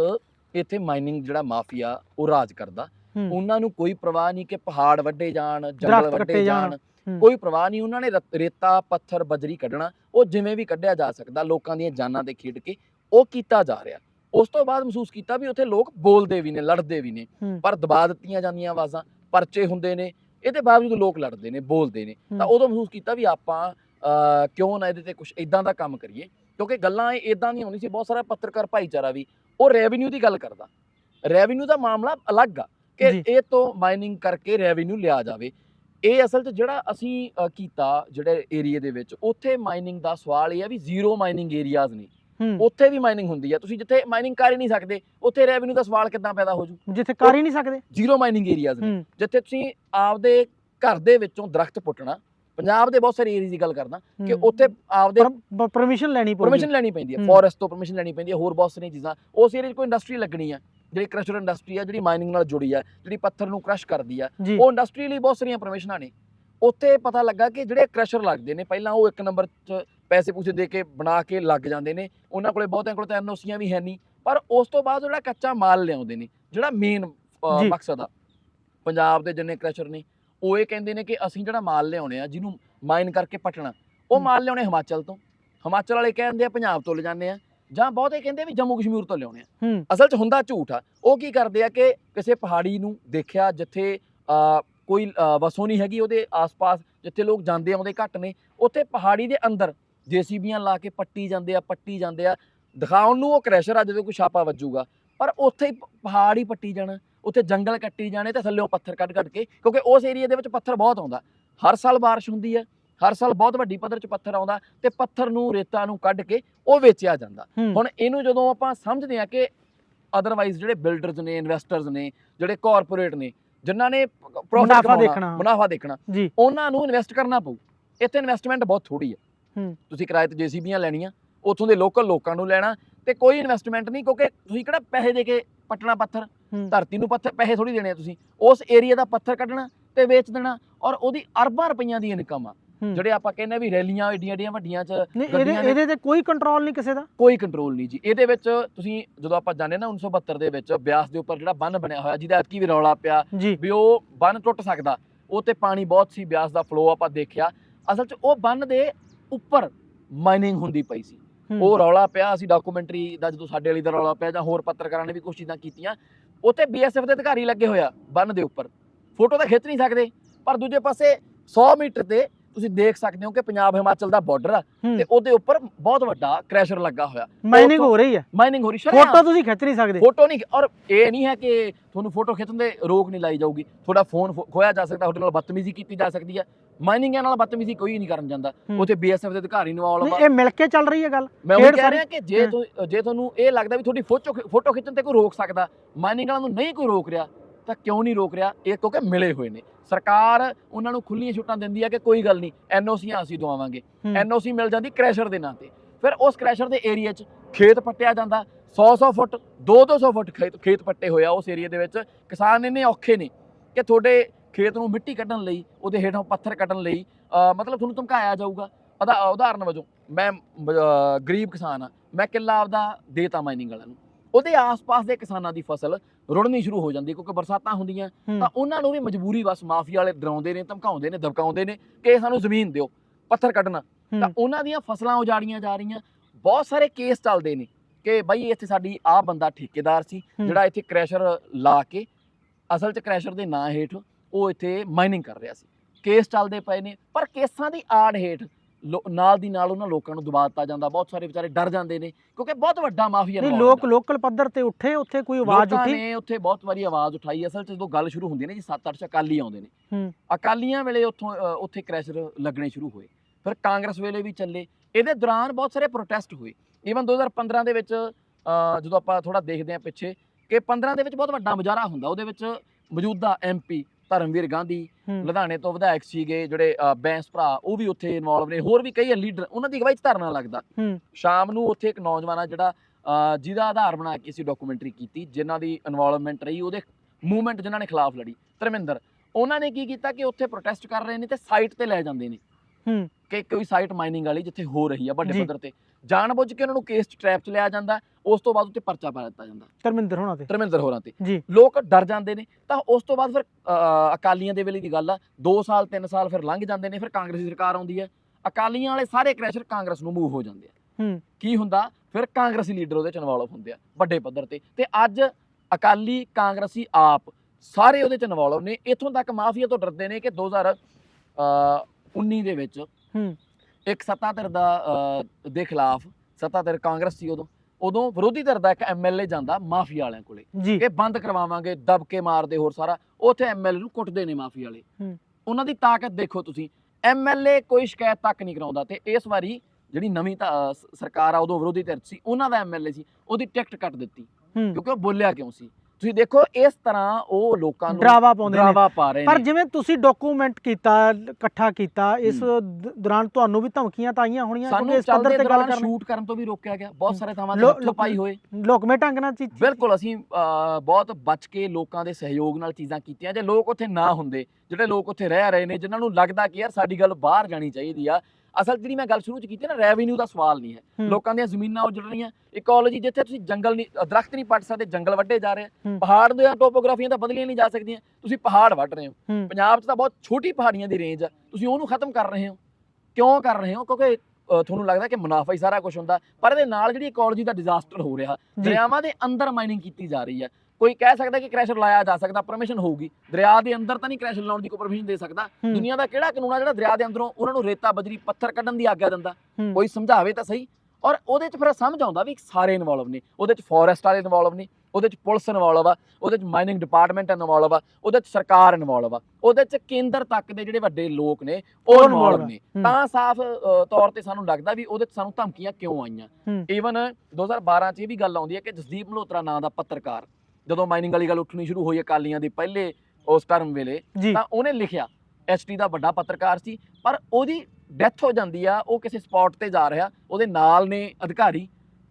ਇੱਥੇ ਮਾਈਨਿੰਗ ਜਿਹੜਾ ਮਾਫੀਆ ਉਹ ਰਾਜ ਕਰਦਾ। ਉਹਨਾਂ ਨੂੰ ਕੋਈ ਪਰਵਾਹ ਨਹੀਂ ਕਿ ਪਹਾੜ ਵੱਡੇ ਜਾਣ ਜੰਗਲ ਵੱਡੇ ਜਾਣ। ਕੋਈ ਪਰਵਾਹ ਨਹੀਂ ਉਹਨਾਂ ਨੇ ਰਤ- ਪੱਥਰ ਬਜਰੀ ਕੱਢਣਾ। ਉਹ ਜਿਵੇਂ ਵੀ ਕੱਢਿਆ ਜਾ ਸਕਦਾ ਲੋਕਾਂ ਦੀਆਂ ਜਾਨਾਂ ਤੇ ਖੇਡ ਕੇ ਉਹ ਕੀਤਾ ਜਾ ਰਿਹਾ। ਉਸ ਤੋਂ ਬਾਅਦ ਮਹਿਸੂਸ ਕੀਤਾ ਵੀ ਉੱਥੇ ਲੋਕ ਬੋਲਦੇ ਵੀ ਨੇ ਲੜਦੇ ਵੀ ਨੇ। ਪਰ ਦਬਾ ਦਿੱਤੀਆਂ ਜਾਂਦੀਆਂ ਆਵਾਜ਼ਾਂ ਪਰਚੇ ਹੁੰਦੇ ਨੇ। ਇਹਦੇ ਬਾਵਜੂਦ ਲੋਕ ਲੜਦੇ ਨੇ ਬੋਲਦੇ ਨੇ। ਤਾਂ। ਉਦੋਂ ਮਹਿਸੂਸ ਕੀਤਾ ਵੀ ਆਪਾਂ ਕਿਉਂ ਨਾ ਇਹਦੇ ਤੇ ਕੁਝ ਇਦਾਂ ਦਾ ਕੰਮ ਕਰੀਏ। ਕਿਉਂਕਿ ਗੱਲਾਂ ਇਹ ਇਦਾਂ ਨਹੀਂ ਹੋਣੀ ਸੀ ਬਹੁਤ ਸਾਰਾ ਪੱਤਰਕਾਰ ਭਾਈਚਾਰਾ ਵੀ ਉਹ ਰੈਵਨਿਊ ਦੀ ਗੱਲ ਕਰਦਾ। ਰੈਵਨਿਊ ਦਾ ਮਾਮਲਾ ਅਲੱਗ ਆ। ਕਿ। ਇਹ ਤੋਂ ਮਾਈਨਿੰਗ ਕਰਕੇ ਰੈਵਨਿਊ ਲਿਆ ਜਾਵੇ। ਇਹ ਅਸਲ 'ਚ ਜਿਹੜਾ ਅਸੀਂ ਕੀਤਾ ਜਿਹੜੇ ਏਰੀਆ ਦੇ ਵਿੱਚ ਉੱਥੇ ਮਾਈਨਿੰਗ ਦਾ ਸਵਾਲ ਇਹ ਆ ਵੀ ਜ਼ੀਰੋ ਮਾਈਨਿੰਗ ਏਰੀਆਜ਼ ਨੇ। ਉੱਥੇ ਵੀ ਮਾਈਨਿੰਗ ਹੁੰਦੀ ਆ। ਤੁਸੀਂ ਜਿੱਥੇ ਮਾਈਨਿੰਗ ਕਰ ਹੀ ਨਹੀਂ ਸਕਦੇ ਉੱਥੇ ਰੈਵਨਿਊ ਦਾ ਸਵਾਲ ਕਿੱਦਾਂ ਪੈਦਾ ਹੋ ਜੂ? ਜਿੱਥੇ ਕਰ ਹੀ ਨਹੀਂ ਸਕਦੇ। ਜ਼ੀਰੋ ਮਾਈਨਿੰਗ ਏਰੀਆਜ਼ ਨੇ। ਜਿੱਥੇ ਤੁਸੀਂ ਆਪਦੇ ਘਰ ਦੇ ਵਿੱਚੋਂ ਦਰਖਤ ਪੁੱਟਣਾ ਪੰਜਾਬ ਦੇ ਬਹੁਤ ਸਾਰੇ ਏਰੀਆ ਦੀ ਗੱਲ ਕਰਦਾ ਕਿ। ਉੱਥੇ ਆਪਦੇ ਪਰਮਿਸ਼ਨ ਲੈਣੀ ਪਊਗੀ। ਪਰਮਿਸ਼ਨ ਲੈਣੀ ਪੈਂਦੀ ਹੈ ਹੂੰ। ਫੋਰੈਸਟ ਤੋਂ ਪਰਮਿਸ਼ਨ ਲੈਣੀ ਪੈਂਦੀ ਹੈ ਹੋਰ ਬਹੁਤ ਸਾਰੀਆਂ ਚੀਜ਼ਾਂ। ਉਸ ਏਰੀਆ 'ਚ ਕੋਈ ਇੰਡਸਟਰੀ ਲੱਗਣੀ ਆ। ਜਿਹੜੀ ਕ੍ਰਸ਼ਰ ਇੰਡਸਟਰੀ ਆ ਜਿਹੜੀ ਮਾਈਨਿੰਗ ਨਾਲ ਜੁੜੀ ਆ ਜਿਹੜੀ ਪੱਥਰ ਨੂੰ ਕ੍ਰਸ਼ ਕਰਦੀ ਆ ਜੀ। ਉਹ ਇੰਡਸਟਰੀ ਲਈ ਬਹੁਤ ਸਾਰੀਆਂ ਪਰਮਿਸ਼ਨਾਂ ਨੇ। ਉੱਥੇ ਪਤਾ ਲੱਗਾ ਕਿ ਜਿਹੜੇ ਕ੍ਰਸ਼ਰ ਲੱਗਦੇ ਨੇ ਪਹਿਲਾਂ ਉਹ ਇੱਕ ਨੰਬਰ 'ਚ ਪੈਸੇ ਪੂਸੇ ਦੇ ਕੇ ਬਣਾ ਕੇ ਲੱਗ ਜਾਂਦੇ ਨੇ। ਉਹਨਾਂ ਕੋਲੇ ਬਹੁਤਿਆਂ ਕੋਲ ਤਾਂ ਐਨਓਸੀਆਂ ਵੀ ਹੈ ਨਹੀਂ ਪਰ ਉਸ ਤੋਂ ਬਾਅਦ ਜਿਹੜਾ ਕੱਚਾ ਮਾਲ ਲਿਆਉਂਦੇ ਨੇ ਜਿਹੜਾ ਮੇਨ ਜੀ। ਮਕਸਦ ਆ ਪੰਜਾਬ ਦੇ ਜਿੰਨੇ ਕ੍ਰਸ਼ਰ ਨੇ ਉਹ ਇਹ ਕਹਿੰਦੇ ਨੇ ਕਿ ਅਸੀਂ ਜਿਹੜਾ ਮਾਲ ਲਿਆਉਣੇ ਆ ਜਿਹਨੂੰ ਮਾਈਨ ਕਰਕੇ ਪਟਣਾ ਉਹ। ਮਾਲ ਲਿਆਉਣੇ ਹਿਮਾਚਲ ਤੋਂ। ਹਿਮਾਚਲ ਵਾਲੇ ਕਹਿੰਦੇ ਆ ਪੰਜਾਬ ਤੋਂ ਲਿਜਾਂਦੇ ਆ। ਜਾਂ ਬਹੁਤੇ ਕਹਿੰਦੇ ਵੀ ਜੰਮੂ ਕਸ਼ਮੀਰ ਤੋਂ ਲਿਆਉਣੇ ਆ। ਹੂੰ। ਅਸਲ 'ਚ ਹੁੰਦਾ ਝੂਠ ਆ। ਉਹ ਕੀ ਕਰਦੇ ਆ ਕਿ ਕਿਸੇ ਪਹਾੜੀ ਨੂੰ ਦੇਖਿਆ ਜਿੱਥੇ ਅ, ਕੋਈ ਅ, ਵਸੋਂ ਨਹੀਂ ਹੈਗੀ ਉਹਦੇ ਆਸ-ਪਾਸ ਜਿੱਥੇ ਲੋਕ ਜਾਂਦੇ ਆਉਂਦੇ ਘੱਟ ਨੇ ਉੱਥੇ ਪਹਾੜੀ ਦੇ ਅੰਦਰ ਜੀਸੀਬੀਆਂ ਲਾ ਕੇ ਪੱਟੀ ਜਾਂਦੇ ਆ ਪੱਟੀ ਜਾਂਦੇ ਆ। ਦਿਖਾਉਣ ਨੂੰ ਉਹ ਕ੍ਰੈਸ਼ਰ ਆ ਜਦੋਂ ਕੋਈ ਛਾਪਾ ਵੱਜੂਗਾ। ਪਰ ਉੱਥੇ ਹੀ ਪ- ਪਹਾੜ ਹੀ ਪੱਟੀ ਜਾਣਾ ਉੱਥੇ ਜੰਗਲ ਕੱਟੀ ਜਾਣੇ ਤੇ ਥੱਲੇੋਂ ਪੱਥਰ ਕੱਢ ਕੱਢ ਕੇ ਕਿਉਂਕਿ ਉਸ ਏਰੀਆ ਦੇ ਵਿੱਚ ਪੱਥਰ ਬਹੁਤ ਆਉਂਦਾ। ਹਰ ਸਾਲ ਬਾਰਿਸ਼ ਹੁੰਦੀ ਹੈ ਹਰ ਸਾਲ ਬਹੁਤ ਵੱਡੀ ਪੱਧਰ 'ਚ ਪੱਥਰ ਆਉਂਦਾ ਤੇ ਪੱਥਰ ਨੂੰ ਰੇਤਾ ਨੂੰ ਕੱਢ ਕੇ ਉਹ ਵੇਚਿਆ ਜਾਂਦਾ ਹੁਣ ਇਹਨੂੰ ਜਦੋਂ ਆਪਾਂ ਸਮਝਦੇ ਆ ਕਿ ਅਦਰਵਾਈਜ਼ ਜਿਹੜੇ ਬਿਲਡਰਸ ਨੇ ਇਨਵੈਸਟਰਸ ਨੇ ਜਿਹੜੇ ਕਾਰਪੋਰੇਟ ਨੇ ਜਿਨ੍ਹਾਂ ਨੇ ਮੁਨਾਫਾ ਕਮਾਉਣਾ, ਦੇਖਣਾ। ਮੁਨਾਫਾ ਦੇਖਣਾ ਉਹਨਾਂ ਨੂੰ ਇਨਵੈਸਟ ਕਰਨਾ ਪਊ ਇੱਥੇ ਇਨਵੈਸਟਮੈਂਟ ਬਹੁਤ ਥੋੜੀ ਹੈ। ਤੁਸੀਂ ਕਿਰਾਏ ਤੇ ਜੀਸੀਬੀਆਂ ਲੈਣੀਆਂ ਉੱਥੋਂ ਦੇ ਲੋਕਲ ਲੋਕਾਂ ਨੂੰ ਲੈਣਾ ਤੇ ਕੋਈ ਇਨਵੈਸਟਮੈਂਟ ਨਹੀਂ ਕਿਉਂਕਿ ਤੁਸੀਂ ਕਿਹੜਾ ਪੈਸੇ ਦੇ ਕੇ ਪਟਣਾ ਪੱਥਰ। ਧਰਤੀ ਨੂੰ ਪੱਥਰ ਪੈਸੇ ਥੋੜੀ ਦੇਣੇ ਆ ਤੁਸੀਂ ਉਸ ਏਰੀਆ ਦਾ ਪੱਥਰ ਕੱਢਣਾ ਤੇ ਵੇਚ ਦੇਣਾ ਔਰ ਉਹਦੀ ਅਰਬਾਂ ਰੁਪਈਆਂ ਦੀ ਇਨਕਮ ਆ। ਜਿਹੜੇ ਆਪਾਂ ਕਹਿੰਦੇ ਵੀ ਰੈਲੀਆਂ ਏਡੀਆਂ ਏਡੀਆਂ ਵੱਡੀਆਂ 'ਚ ਇਹਦੇ ਇਹਦੇ ਤੇ ਕੋਈ ਕੰਟਰੋਲ ਨਹੀਂ ਕਿਸੇ ਦਾ। ਕੋਈ ਕੰਟਰੋਲ ਨਹੀਂ ਜੀ। ਇਹਦੇ ਵਿੱਚ ਤੁਸੀਂ ਜਦੋਂ ਆਪਾਂ ਜਾਣਦੇ ਨਾ 1972 ਦੇ ਵਿੱਚ ਬਿਆਸ ਦੇ ਉੱਪਰ ਜਿਹੜਾ ਬੰਨ ਬਣਿਆ ਹੋਇਆ ਜਿਹਦਾ ਐਤਕੀ ਵੀ ਰੌਲਾ ਪਿਆ ਵੀ ਉਹ ਬੰਨ ਟੁੱਟ ਸਕਦਾ ਉਹ ਤੇ ਪਾਣੀ ਬਹੁਤ ਸੀ ਬਿਆਸ ਦਾ ਫਲੋ ਆਪਾਂ ਦੇਖਿਆ। ਅਸਲ 'ਚ ਉਹ ਬੰਨ ਦੇ ਉੱਪਰ ਮਾਈਨਿੰਗ ਹੁੰਦੀ ਪਈ ਸੀ। ਉਹ ਰੌਲਾ ਪਿਆ ਅਸੀਂ ਡਾਕੂਮੈਂਟਰੀ ਦਾ ਜਦੋਂ ਸਾਡੇ ਵਾਲੀ ਦਾ ਰੌਲਾ ਪਿਆ ਜਾਂ ਹੋਰ ਪੱਤਰਕਾਰਾਂ ਨੇ ਵੀ ਕੁਝ ਚੀਜ਼ਾਂ ਕੀਤੀਆਂ ਉੱਥੇ ਬੀਐਸਐਫ ਦੇ ਅਧਿਕਾਰੀ ਲੱਗੇ ਹੋਇਆ ਬੰਨ ਦੇ ਉੱਪਰ। ਫੋਟੋ ਤਾਂ ਖਿੱਚ ਨਹੀਂ ਸਕਦੇ ਪਰ ਦੂਜੇ ਪਾਸੇ 100 ਮੀਟਰ ਤੇ ਤੁਸੀਂ ਦੇਖ ਸਕਦੇ ਹੋ ਕਿ ਪੰਜਾਬ ਹਿਮਾਚਲ ਦਾ ਬਾਰਡਰ ਆ ਹੂੰ। ਤੇ ਉਹਦੇ ਉੱਪਰ ਬਹੁਤ ਵੱਡਾ ਕ੍ਰੈਸ਼ਰ ਲੱਗਾ ਹੋਇਆ। ਮਾਈਨਿੰਗ ਹੋ ਰਹੀ ਹੈ ਮਾਈਨਿੰਗ ਹੋ ਰਹੀ ਫੋਟੋ ਸ਼ਰੇਆਮ। ਤੁਸੀਂ ਖਿੱਚ ਨਹੀਂ ਸਕਦੇ। ਫੋਟੋ ਨਹੀਂ ਔਰ ਇਹ ਨਹੀਂ ਹੈ ਕਿ ਤੁਹਾਨੂੰ ਫੋਟੋ ਖਿੱਚਣ ਦੇ ਰੋਕ ਨਹੀਂ ਲਾਈ ਜਾਊਗੀ। ਤੁਹਾਡਾ ਫੋਨ ਖੋ- ਖੋਇਆ ਜਾ ਸਕਦਾ ਤੁਹਾਡੇ ਨਾਲ ਬਦਤਮੀਜ਼ੀ ਕੀਤੀ ਜਾ ਸਕਦੀ ਹੈ। ਮਾਈਨਿੰਗਾਂ ਨਾਲ ਬਦਤਮੀਜ਼ੀ ਕੋਈ ਨਹੀਂ ਕਰਨ ਜਾਂਦਾ। ਹੂੰ। ਉੱਥੇ ਬੀਐਸਐਫ ਦੇ ਅਧਿਕਾਰੀ ਇਨਵੋਲਵ ਨਹੀਂ ਇਹ ਮਿਲ ਕੇ ਚੱਲ ਰਹੀ ਹੈ ਗੱਲ। ਮੈਂ ਉਹ ਕਹਿ ਰਿਹਾ ਕਿ ਜੇ ਹਾਂ। ਤੁ- ਜੇ ਤੁਹਾਨੂੰ ਇਹ ਲੱਗਦਾ ਵੀ ਤੁਹਾਡੀ ਫੋਟੋ ਫੋਟੋ ਖਿੱਚਣ ਤੇ ਕੋਈ ਰੋਕ ਸਕਦਾ ਮਾਈਨਿੰਗ ਵਾਲਿਆਂ ਨੂੰ ਨਹੀਂ ਕੋਈ ਰੋਕ ਰਿਹਾ ਤਾਂ ਕਿਉਂ ਨਹੀਂ ਰੋਕ ਰਿਹਾ? ਇਹ ਕਿਉਂਕਿ ਮਿਲੇ ਹੋਏ ਨੇ। ਸਰਕਾਰ ਉਹਨਾਂ ਨੂੰ ਖੁੱਲੀਆਂ ਛੁੱਟਾਂ ਦਿੰਦੀ ਹੈ ਕਿ ਕੋਈ ਗੱਲ ਨਹੀਂ ਐਨਓਸੀਆਂ ਅਸੀਂ ਦਵਾਵਾਂਗੇ। ਐਨਓਸੀ ਮਿਲ ਜਾਂਦੀ ਕ੍ਰੈਸ਼ਰ ਦੇ ਨਾਂ ਤੇ। ਫਿਰ ਉਸ ਕ੍ਰੈਸ਼ਰ ਦੇ ਏਰੀਆ 'ਚ ਖੇਤ ਪੱਟਿਆ ਜਾਂਦਾ। 100-100 ਫੁੱਟ 2-200 ਫੁੱਟ ਖੇਤ ਪੱਟੇ ਹੋਇਆ ਉਸ ਏਰੀਆ ਦੇ ਵਿੱਚ। ਕਿਸਾਨ ਇੰਨੇ ਔਖੇ ਨੇ ਕਿ ਤੁਹਾਡੇ ਖੇਤ ਨੂੰ ਮਿੱਟੀ ਕੱਢਣ ਲਈ ਉਹਦੇ ਹੇਠੋਂ ਪੱਥਰ ਕੱਢਣ ਲਈ ਮਤਲਬ ਤੁਹਾਨੂੰ ਧਮਕਾਇਆ ਜਾਊਗਾ। ਉਦਾ ਉਦਾਹਰਨ ਵਜੋਂ ਮੈਂ ਗਰੀਬ ਕਿਸਾਨ ਆ। ਮੈਂ ਕਿੱਲਾ ਆਪਦਾ ਦੇਤਾ ਮਾਈਨਿੰਗ ਵਾਲਿਆਂ ਨੂੰ। ਉਹਦੇ ਆਸ-ਪਾਸ ਦੇ ਕਿਸਾਨਾਂ ਦੀ ਫਸਲ ਰੁੜਨੀ ਸ਼ੁਰੂ ਹੋ ਜਾਂਦੀ ਕਿਉਂਕਿ ਬਰਸਾਤਾਂ ਹੁੰਦੀਆਂ। ਤਾਂ ਉਹਨਾਂ ਨੂੰ ਵੀ ਮਜਬੂਰੀ ਬਸ ਮਾਫੀਆ ਵਾਲੇ ਡਰਾਉਂਦੇ ਨੇ ਧਮਕਾਉਂਦੇ ਨੇ ਦਬਕਾਉਂਦੇ ਨੇ ਕਿ ਸਾਨੂੰ ਜ਼ਮੀਨ ਦਿਓ ਪੱਥਰ ਕੱਢਣਾ ਤਾਂ। ਉਹਨਾਂ ਦੀਆਂ ਫਸਲਾਂ ਉਜਾੜੀਆਂ ਜਾ ਰਹੀਆਂ ਬਹੁਤ ਸਾਰੇ ਕੇਸ ਚੱਲਦੇ ਨੇ ਕਿ ਬਈ ਇੱਥੇ ਸਾਡੀ ਆਹ ਬੰਦਾ ਠੇਕੇਦਾਰ ਸੀ। ਜਿਹੜਾ ਇੱਥੇ ਕ੍ਰੈਸ਼ਰ ਲਾ ਕੇ ਅਸਲ 'ਚ ਕ੍ਰੈਸ਼ਰ ਦੇ ਨਾਂ ਹੇਠ ਉਹ ਇੱਥੇ ਮਾਈਨਿੰਗ ਕਰ ਰਿਹਾ ਸੀ ਕੇਸ ਚੱਲਦੇ ਪਏ ਨੇ ਪਰ ਕੇਸਾਂ ਦੀ ਆੜ ਹੇਠ ਨਾਲ ਦੀ ਨਾਲ ਉਹਨਾਂ ਲੋਕਾਂ ਨੂੰ ਦਬਾ ਦਿੱਤਾ ਜਾਂਦਾ ਬਹੁਤ ਸਾਰੇ ਵਿਚਾਰੇ ਡਰ ਜਾਂਦੇ ਨੇ ਕਿਉਂਕਿ ਬਹੁਤ ਵੱਡਾ ਮਾਫੀਆ ਨਹੀਂ ਲੋਕ ਲੋਕਲ ਪੱਧਰ ਤੇ ਉੱਠੇ ਉੱਥੇ ਕੋਈ ਆਵਾਜ਼ ਉੱਠੀ। ਨੇ ਉੱਥੇ ਬਹੁਤ ਵਾਰੀ ਆਵਾਜ਼ ਉਠਾਈ ਅਸਲ 'ਚ ਜਦੋਂ ਗੱਲ ਸ਼ੁਰੂ ਹੁੰਦੀ ਹੈ ਨਾ ਜੀ 7-8 ਅਕਾਲੀ ਆਉਂਦੇ ਨੇ। ਅਕਾਲੀਆਂ ਵੇਲੇ ਉੱਥੋਂ ਉੱਥੇ ਕ੍ਰੈਸ਼ਰ ਲੱਗਣੇ ਸ਼ੁਰੂ ਹੋਏ। ਫਿਰ ਕਾਂਗਰਸ ਵੇਲੇ ਵੀ ਚੱਲੇ। ਇਹਦੇ ਦੌਰਾਨ ਬਹੁਤ ਸਾਰੇ ਪ੍ਰੋਟੈਸਟ ਹੋਏ। ਈਵਨ 2015 ਦੇ ਵਿੱਚ ਜਦੋਂ ਆਪਾਂ ਥੋੜਾ ਦੇਖਦੇ ਹਾਂ ਪਿੱਛੇ ਕਿ 15 ਦੇ ਵਿੱਚ ਬਹੁਤ ਵੱਡਾ ਮੁਜ਼ਾਹਰਾ ਹੁੰਦਾ ਉਹਦੇ ਵਿੱਚ ਮੌਜੂਦਾ ਐਮਪੀ ਧਰਮਵੀਰ ਗਾਂਧੀ। ਲੁਧਿਆਣੇ ਤੋਂ ਵਿਧਾਇਕ ਸੀਗੇ ਜਿਹੜੇ ਬੈਂਸ ਭਰਾ ਉਹ ਵੀ ਉੱਥੇ ਇਨਵੋਲਵ ਨੇ ਹੋਰ ਵੀ ਕਈ ਲੀਡਰ ਉਹਨਾਂ ਦੀ ਅਗਵਾਈ 'ਚ ਧਰਨਾ ਲੱਗਦਾ। ਸ਼ਾਮ ਨੂੰ ਉੱਥੇ ਇੱਕ ਨੌਜਵਾਨ ਆ ਜਿਹੜਾ ਜਿਹਦਾ ਆਧਾਰ ਬਣਾ ਕੇ ਅਸੀਂ ਡਾਕੂਮੈਂਟਰੀ ਕੀਤੀ ਜਿਨ੍ਹਾਂ ਦੀ ਇਨਵੋਲਵਮੈਂਟ ਰਹੀ ਉਹਦੇ ਮੂਵਮੈਂਟ ਜਿਨ੍ਹਾਂ ਨੇ ਖਿਲਾਫ ਲੜੀ ਧਰਮਿੰਦਰ ਉਹਨਾਂ ਨੇ ਕੀ ਕੀਤਾ ਕਿ ਉੱਥੇ ਪ੍ਰੋਟੈਸਟ ਕਰ ਰਹੇ ਨੇ ਤੇ ਸਾਈਟ ਤੇ ਲੈ ਜਾਂਦੇ ਨੇ ਹੂੰ ਕਿ ਕੋਈ ਸਾਈਟ ਮਾਈਨਿੰਗ ਵਾਲੀ ਜਿੱਥੇ ਹੋ ਰਹੀ ਆ ਵੱਡੇ। ਪੱਧਰ ਤੇ ਜਾਣਬੁੱਝ ਕੇ ਉਹਨਾਂ ਨੂੰ ਕੇਸ ਚ ਟ੍ਰੈਪ ਚ ਲਿਆ ਜਾਂਦਾ ਉਸ ਤੋਂ ਬਾਅਦ ਉੱਤੇ ਪਰਚਾ ਪਾ ਦਿੱਤਾ ਜਾਂਦਾ। ਧਰਮਿੰਦਰ ਹੋਣਾ ਤੇ? ਧਰਮਿੰਦਰ ਹੋਰਾਂ ਤੇ। ਜੀ। ਲੋਕ ਡਰ ਜਾਂਦੇ ਨੇ ਤਾਂ ਉਸ ਤੋਂ ਬਾਅਦ ਫਿਰ ਅਕਾਲੀਆਂ ਦੇ ਵੇਲੇ ਦੀ ਗੱਲ ਆ 2 ਸਾਲ 3 ਸਾਲ ਫਿਰ ਲੰਘ ਜਾਂਦੇ ਨੇ ਫਿਰ ਕਾਂਗਰਸੀ ਸਰਕਾਰ ਆਉਂਦੀ ਹੈ ਅਕਾਲੀਆਂ ਵਾਲੇ ਸਾਰੇ ਕ੍ਰੈਸ਼ਰ ਕਾਂਗਰਸ ਨੂੰ ਮੂਵ ਹੋ ਜਾਂਦੇ ਆ। ਹੂੰ। ਕੀ ਹੁੰਦਾ? ਫਿਰ ਕਾਂਗਰਸੀ ਲੀਡਰ ਉਹਦੇ ਚ ਇਨਵੋਲਵ ਹੁੰਦੇ ਆ ਵੱਡੇ ਪੱਧਰ ਤੇ। ਤੇ ਅੱਜ ਅਕਾਲੀ ਕਾਂਗਰਸੀ ਆਪ ਸਾਰੇ ਉਹਦੇ ਚ ਇਨਵੋਲਵ ਨੇ। ਇਥੋਂ ਤੱਕ ਮਾਫੀਆ ਤੋਂ ਡਰਦੇ ਨੇ ਕਿ 2019 ਦੇ ਵਿੱਚ ਹੂੰ। ਇੱਕ ਸੱਤਾ ਧਿਰ ਦਾ ਦੇ ਖਿਲਾਫ ਸੱਤਾ ਧਿਰ ਕਾਂਗਰਸ ਸੀ ਉਦੋਂ ਉਦੋਂ ਵਿਰੋਧੀ ਧਿਰ ਦਾ ਇੱਕ ਐਮਐਲਏ ਜਾਂਦਾ ਮਾਫੀਆ ਵਾਲਿਆਂ ਕੋਲੇ। ਕਿ ਬੰਦ ਕਰਵਾਵਾਂਗੇ ਦਬਕੇ ਮਾਰਦੇ ਹੋਰ ਸਾਰਾ ਉੱਥੇ ਐਮਐਲਏ ਨੂੰ ਕੁੱਟਦੇ ਨੇ ਮਾਫੀ ਵਾਲੇ। ਉਹਨਾਂ ਦੀ ਤਾਕਤ ਦੇਖੋ ਤੁਸੀਂ ਐਮਐਲਏ ਕੋਈ ਸ਼ਿਕਾਇਤ ਤੱਕ ਨਹੀਂ ਕਰਾਉਂਦਾ ਤੇ ਇਸ ਵਾਰੀ ਜਿਹੜੀ ਨਵੀਂ ਸਰਕਾਰ ਆ ਉਦੋਂ ਵਿਰੋਧੀ ਧਿਰ ਸੀ ਉਹਨਾਂ ਦਾ ਐਮਐਲਏ ਸੀ ਉਹਦੀ ਟਿਕਟ ਕੱਟ ਦਿੱਤੀ। ਕਿਉਂਕਿ ਉਹ ਬੋਲਿਆ ਕਿਉਂ ਸੀ? ਤੁਸੀਂ ਦੇਖੋ ਇਸ ਤਰ੍ਹਾਂ ਉਹ ਲੋਕਾਂ ਨੂੰ ਡਰਾਵਾ ਪਾਉਂਦੇ ਨੇ। ਡਰਾਵਾ ਪਾ ਰਹੇ ਪਰ ਨੇ। ਜਿਵੇਂ ਤੁਸੀਂ ਡਾਕੂਮੈਂਟ ਕੀਤਾ ਇਕੱਠਾ ਕੀਤਾ ਇਸ ਦੌਰਾਨ ਤੁਹਾਨੂੰ ਵੀ ਧਮਕੀਆਂ ਤਾਂ ਆਈਆਂ ਹੋਣੀਆਂ ਸਾਨੂੰ ਇਸ ਪੱਧਰ ਤੇ ਗੱਲ ਕਰਨੀ ਸ਼ੂਟ ਕਰਨ ਤੋਂ ਵੀ ਰੋਕਿਆ ਗਿਆ। ਬਹੁਤ ਸਾਰੇ ਥਾਵਾਂ ਤੇ ਲੋ- ਹੱਥੋਂ ਲੋਕ- ਪਾਈ ਹੋਏ। ਲੋਕਮੇ ਢੰਗ ਨਾਲ ਚੀਜ਼ ਬਿਲਕੁਲ ਅਸੀਂ ਬਹੁਤ ਬਚ ਕੇ ਲੋਕਾਂ ਦੇ ਸਹਿਯੋਗ ਨਾਲ ਚੀਜ਼ਾਂ ਕੀਤੀਆਂ। ਜੇ ਲੋਕ ਉੱਥੇ ਨਾ ਹੁੰਦੇ ਜਿਹੜੇ ਲੋਕ ਉੱਥੇ ਰਹਿ ਰਹੇ ਨੇ ਜਿਨ੍ਹਾਂ ਨੂੰ ਲੱਗਦਾ ਕਿ ਯਾਰ ਸਾਡੀ ਗੱਲ ਬਾਹਰ ਜਾਣੀ ਚਾਹੀਦੀ ਆ ਅਸਲ ਜਿਹੜੀ ਮੈਂ ਗੱਲ ਸ਼ੁਰੂ ਚ ਕੀਤੀ ਨਾ ਰੈਵਨਿਊ ਦਾ ਸਵਾਲ ਨਹੀਂ ਹੈ। ਲੋਕਾਂ ਦੀਆਂ ਜ਼ਮੀਨਾਂ ਉੱਜੜ ਰਹੀਆਂ। ਇਕੋਲੋਜੀ ਜਿੱਥੇ ਤੁਸੀਂ ਜੰਗਲ ਨਹੀਂ ਦਰਖਤ ਨਹੀਂ ਪੱਟ ਸਕਦੇ ਜੰਗਲ ਵੱਢੇ ਜਾ ਰਹੇ। ਪਹਾੜ ਦੀਆਂ ਟੋਪੋਗ੍ਰਾਫੀਆਂ ਤਾਂ ਬਦਲੀਆਂ ਨਹੀਂ ਜਾ ਸਕਦੀਆਂ। ਤੁਸੀਂ ਪਹਾੜ ਵੱਢ ਰਹੇ ਹੋ। ਪੰਜਾਬ 'ਚ ਤਾਂ ਬਹੁਤ ਛੋਟੀ ਪਹਾੜੀਆਂ ਦੀ ਰੇਂਜ ਆ। ਤੁਸੀਂ ਉਹਨੂੰ ਖਤਮ ਕਰ ਰਹੇ ਹੋ। ਕਿਉਂ ਕਰ ਰਹੇ ਹੋ? ਕਿਉਂਕਿ ਤੁਹਾਨੂੰ ਲੱਗਦਾ ਕਿ ਮੁਨਾਫਾ ਹੀ ਸਾਰਾ ਕੁਝ ਹੁੰਦਾ। ਪਰ ਇਹਦੇ ਨਾਲ ਜਿਹੜੀ ਇਕੋਲੋਜੀ ਦਾ ਡਿਜ਼ਾਸਟਰ ਹੋ ਰਿਹਾ ਦਰਿਆਵਾਂ ਦੇ ਅੰਦਰ ਮਾਈਨਿੰਗ ਕੀਤੀ ਜਾ ਰਹੀ ਹੈ ਕੋਈ ਕਹਿ ਸਕਦਾ ਕਿ ਕ੍ਰੈਸ਼ਰ ਲਾਇਆ ਜਾ ਸਕਦਾ ਪਰਮਿਸ਼ਨ ਹੋਊਗੀ। ਦਰਿਆ ਦੇ ਅੰਦਰ ਤਾਂ ਨਹੀਂ ਕ੍ਰੈਸ਼ਰ ਲਾਉਣ ਦੀ ਕੋਈ ਪਰਮਿਸ਼ਨ ਦੇ ਸਕਦਾ। ਦੁਨੀਆ ਦਾ ਕਿਹੜਾ ਕਾਨੂੰਨ ਆ ਜਿਹੜਾ ਦਰਿਆ ਦੇ ਅੰਦਰੋਂ ਉਹਨਾਂ ਨੂੰ ਰੇਤਾ ਬਜਰੀ ਪੱਥਰ ਕੱਢਣ ਦੀ ਆਗਿਆ ਦਿੰਦਾ? ਕੋਈ ਸਮਝਾਵੇ ਤਾਂ ਸਹੀ। ਔਰ ਉਹਦੇ 'ਚ ਫਿਰ ਸਮਝ ਆਉਂਦਾ ਵੀ ਸਾਰੇ ਇਨਵੋਲਵ ਨੇ। ਉਹਦੇ 'ਚ ਫੋਰੈਸਟ ਵਾਲੇ ਇਨਵੋਲਵ ਨੇ ਉਹਦੇ 'ਚ ਪੁਲਿਸ ਇਨਵੋਲਵ ਆ ਉਹਦੇ 'ਚ ਮਾਈਨਿੰਗ ਡਿਪਾਰਟਮੈਂਟ ਇਨਵੋਲਵ ਆ ਉਹਦੇ 'ਚ ਸਰਕਾਰ ਇਨਵੋਲਵ ਆ। ਉਹਦੇ 'ਚ ਕੇਂਦਰ ਤੱਕ ਦੇ ਜਿਹੜੇ ਵੱਡੇ ਲੋਕ ਨੇ ਉਹ ਇਨਵੋਲਵ ਨੇ। ਤਾਂ ਸਾਫ਼ ਤੌਰ ਤੇ ਸਾਨੂੰ ਲੱਗਦਾ ਵੀ ਉਹਦੇ 'ਚ ਸਾਨੂੰ ਧਮਕੀਆਂ ਕਿਉਂ ਆਈਆਂ। ਈਵਨ 2012 'ਚ ਇਹ ਵੀ ਗੱਲ ਆਉਂਦੀ ਹੈ ਕਿ ਜਸਦੀਪ ਮਲਹੋਤਰਾ ਨਾਂ ਦਾ ਪੱਤਰਕਾਰ ਜਦੋਂ ਮਾਈਨਿੰਗ ਵਾਲੀ ਗੱਲ ਉੱਠਣੀ ਸ਼ੁਰੂ ਹੋਈ ਅਕਾਲੀਆਂ ਦੇ ਪਹਿਲੇ ਉਸ ਟਰਮ ਵੇਲੇ ਜੀ। ਤਾਂ ਉਹਨੇ ਲਿਖਿਆ ਐਸਟੀ ਦਾ ਵੱਡਾ ਪੱਤਰਕਾਰ ਸੀ ਪਰ ਉਹਦੀ ਡੈਥ ਹੋ ਜਾਂਦੀ ਆ ਉਹ ਕਿਸੇ ਸਪੌਟ ਤੇ ਜਾ ਰਿਹਾ ਉਹਦੇ ਨਾਲ ਨੇ ਅਧਿਕਾਰੀ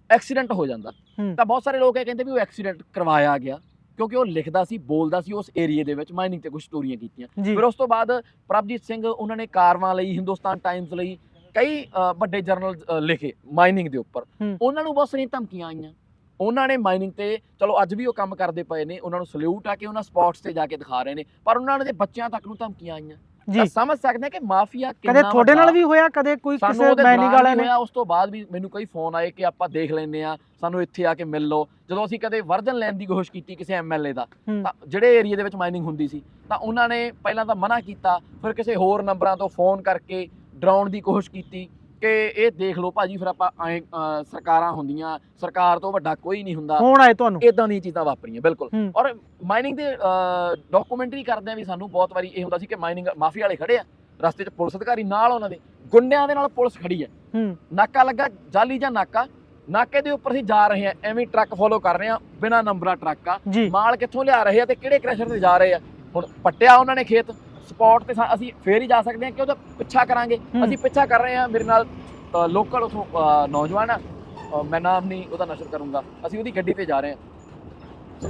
ਐਕਸੀਡੈਂਟ ਹੋ ਜਾਂਦਾ। ਹੂੰ। ਤਾਂ ਬਹੁਤ ਸਾਰੇ ਲੋਕ ਇਹ ਕਹਿੰਦੇ ਵੀ ਉਹ ਐਕਸੀਡੈਂਟ ਕਰਵਾਇਆ ਗਿਆ ਕਿਉਂਕਿ ਉਹ ਲਿਖਦਾ ਸੀ ਬੋਲਦਾ ਸੀ ਉਸ ਏਰੀਏ ਦੇ ਵਿੱਚ ਮਾਈਨਿੰਗ ਤੇ ਕੁਝ ਸਟੋਰੀਆਂ ਕੀਤੀਆਂ। ਜੀ। ਫਿਰ ਉਸ ਤੋਂ ਬਾਅਦ ਪ੍ਰਭਜੀਤ ਸਿੰਘ ਉਹਨਾਂ ਨੇ ਕਾਰਵਾਂ ਲਈ ਹਿੰਦੁਸਤਾਨ ਟਾਈਮਜ਼ ਲਈ ਕਈ ਅ, ਵੱਡੇ ਜਰਨਲ ਲਿਖੇ ਮਾਈਨਿੰਗ ਦੇ ਉੱਪਰ। ਹੂੰ। ਉਹਨਾਂ ਨੂੰ ਬਹੁਤ ਸਾਰੀਆਂ ਧਮਕੀਆਂ ਆਈਆਂ। ਉਹਨਾਂ ਨੇ ਮਾਈਨਿੰਗ ਤੇ ਚਲੋ ਅੱਜ ਵੀ ਉਹ ਕੰਮ ਕਰਦੇ ਪਏ ਨੇ ਉਹਨਾਂ ਨੂੰ ਸਲੂਟ ਆ ਕਿ ਉਹਨਾਂ ਸਪੌਟਸ ਤੇ ਜਾ ਕੇ ਦਿਖਾ ਰਹੇ ਨੇ ਪਰ ਉਹਨਾਂ ਦੇ ਬੱਚਿਆਂ ਤੱਕ ਨੂੰ ਧਮਕੀਆਂ ਆਈਆਂ। ਜੀ। ਸਮਝ ਸਕਦੇ ਆ ਕਿ ਮਾਫੀਆ ਕਦੇ ਕਿੰਨਾ ਤੁਹਾਡੇ ਨਾਲ ਵੀ ਹੋਇਆ ਕਦੇ ਕੋਈ ਕਿਸੇ ਮੈਨਿੰਗ ਵਾਲੇ ਨੇ? ਉਸ ਤੋਂ ਬਾਅਦ ਵੀ ਮੈਨੂੰ ਕਈ ਫੋਨ ਆਏ ਕਿ ਆਪਾਂ ਦੇਖ ਲੈਨੇ ਆ ਸਾਨੂੰ ਇੱਥੇ ਆ ਕੇ ਮਿਲ ਲਓ। ਜਦੋਂ ਅਸੀਂ ਕਦੇ ਵਰਜਨ ਲੈਣ ਦੀ ਕੋਸ਼ਿਸ਼ ਕੀਤੀ ਕਿਸੇ ਐਮਐਲਏ ਦਾ ਤਾਂ ਜਿਹੜੇ ਏਰੀਆ ਦੇ ਵਿੱਚ ਮਾਈਨਿੰਗ ਹੁੰਦੀ ਸੀ ਤਾਂ ਉਹਨਾਂ ਨੇ ਪਹਿਲਾਂ ਤਾਂ ਮਨਾ ਕੀਤਾ ਫਿਰ ਕਿਸੇ ਹੋਰ ਨੰਬਰਾਂ ਤੋਂ ਫੋਨ ਕਰਕੇ ਡਰਾਉਣ ਦੀ ਕੋਸ਼ਿਸ਼ ਕੀਤੀ। ਕਿ ਇਹ ਦੇਖ ਲਓ ਭਾਜੀ ਫਿਰ ਆਪਾਂ ਐਂ ਸਰਕਾਰਾਂ ਹੁੰਦੀਆਂ ਸਰਕਾਰ ਤੋਂ ਵੱਡਾ ਕੋਈ ਨਹੀਂ ਹੁੰਦਾ। ਫੋਨ ਆਏ ਤੁਹਾਨੂੰ। ਇਦਾਂ ਦੀਆਂ ਚੀਜ਼ਾਂ ਵਾਪਰੀਆਂ ਬਿਲਕੁਲ। ਔਰ ਮਾਈਨਿੰਗ ਦੇ ਡਾਕੂਮੈਂਟਰੀ ਕਰਦੇ ਆ ਵੀ ਸਾਨੂੰ ਬਹੁਤ ਵਾਰੀ ਇਹ ਹੁੰਦਾ ਸੀ ਕਿ ਮਾਈਨਿੰਗ ਮਾਫੀਆ ਵਾਲੇ ਖੜੇ ਆ ਰਸਤੇ 'ਚ ਪੁਲਿਸ ਅਧਿਕਾਰੀ ਨਾਲ ਉਹਨਾਂ ਦੇ ਗੁੰਡਿਆਂ ਦੇ ਨਾਲ ਪੁਲਿਸ ਖੜੀ ਹੈ ਹੂੰ। ਨਾਕਾ ਲੱਗਾ ਜਾਲੀ ਜਾਂ ਨਾਕਾ ਨਾਕੇ ਦੇ ਉੱਪਰ ਅਸੀਂ ਜਾ ਰਹੇ ਆ ਐਵੇਂ ਟਰੱਕ ਫੋਲੋ ਕਰ ਰਹੇ ਆ ਬਿਨਾ ਨੰਬਰਾ ਟਰੱਕ ਆ। ਮਾਲ ਕਿੱਥੋਂ ਲਿਆ ਰਹੇ ਆ ਤੇ ਕਿਹੜੇ ਕ੍ਰੈਸ਼ਰ ਤੇ ਜਾ ਰਹੇ ਆ? ਹੁਣ ਪੱਟਿਆ ਉਹਨਾਂ ਨੇ ਖੇਤ। ਸਪੌਟ ਤੇ ਸਾ- ਅਸੀਂ ਫੇਰ ਹੀ ਜਾ ਸਕਦੇ ਹਾਂ ਕਿ ਉਹਦਾ ਪਿੱਛਾ ਕਰਾਂਗੇ। ਹੂੰ। ਅਸੀਂ ਪਿੱਛਾ ਕਰ ਰਹੇ ਹਾਂ ਮੇਰੇ ਨਾਲ ਲੋਕਲ ਉਥੋਂ ਨੌਜਵਾਨ ਆ। ਅ, ਮੈਂ ਨਾਮ ਨਹੀਂ ਉਹਦਾ ਨਸ਼ਰ ਕਰੂੰਗਾ। ਅਸੀਂ ਉਹਦੀ ਗੱਡੀ ਤੇ ਜਾ ਰਹੇ ਹਾਂ।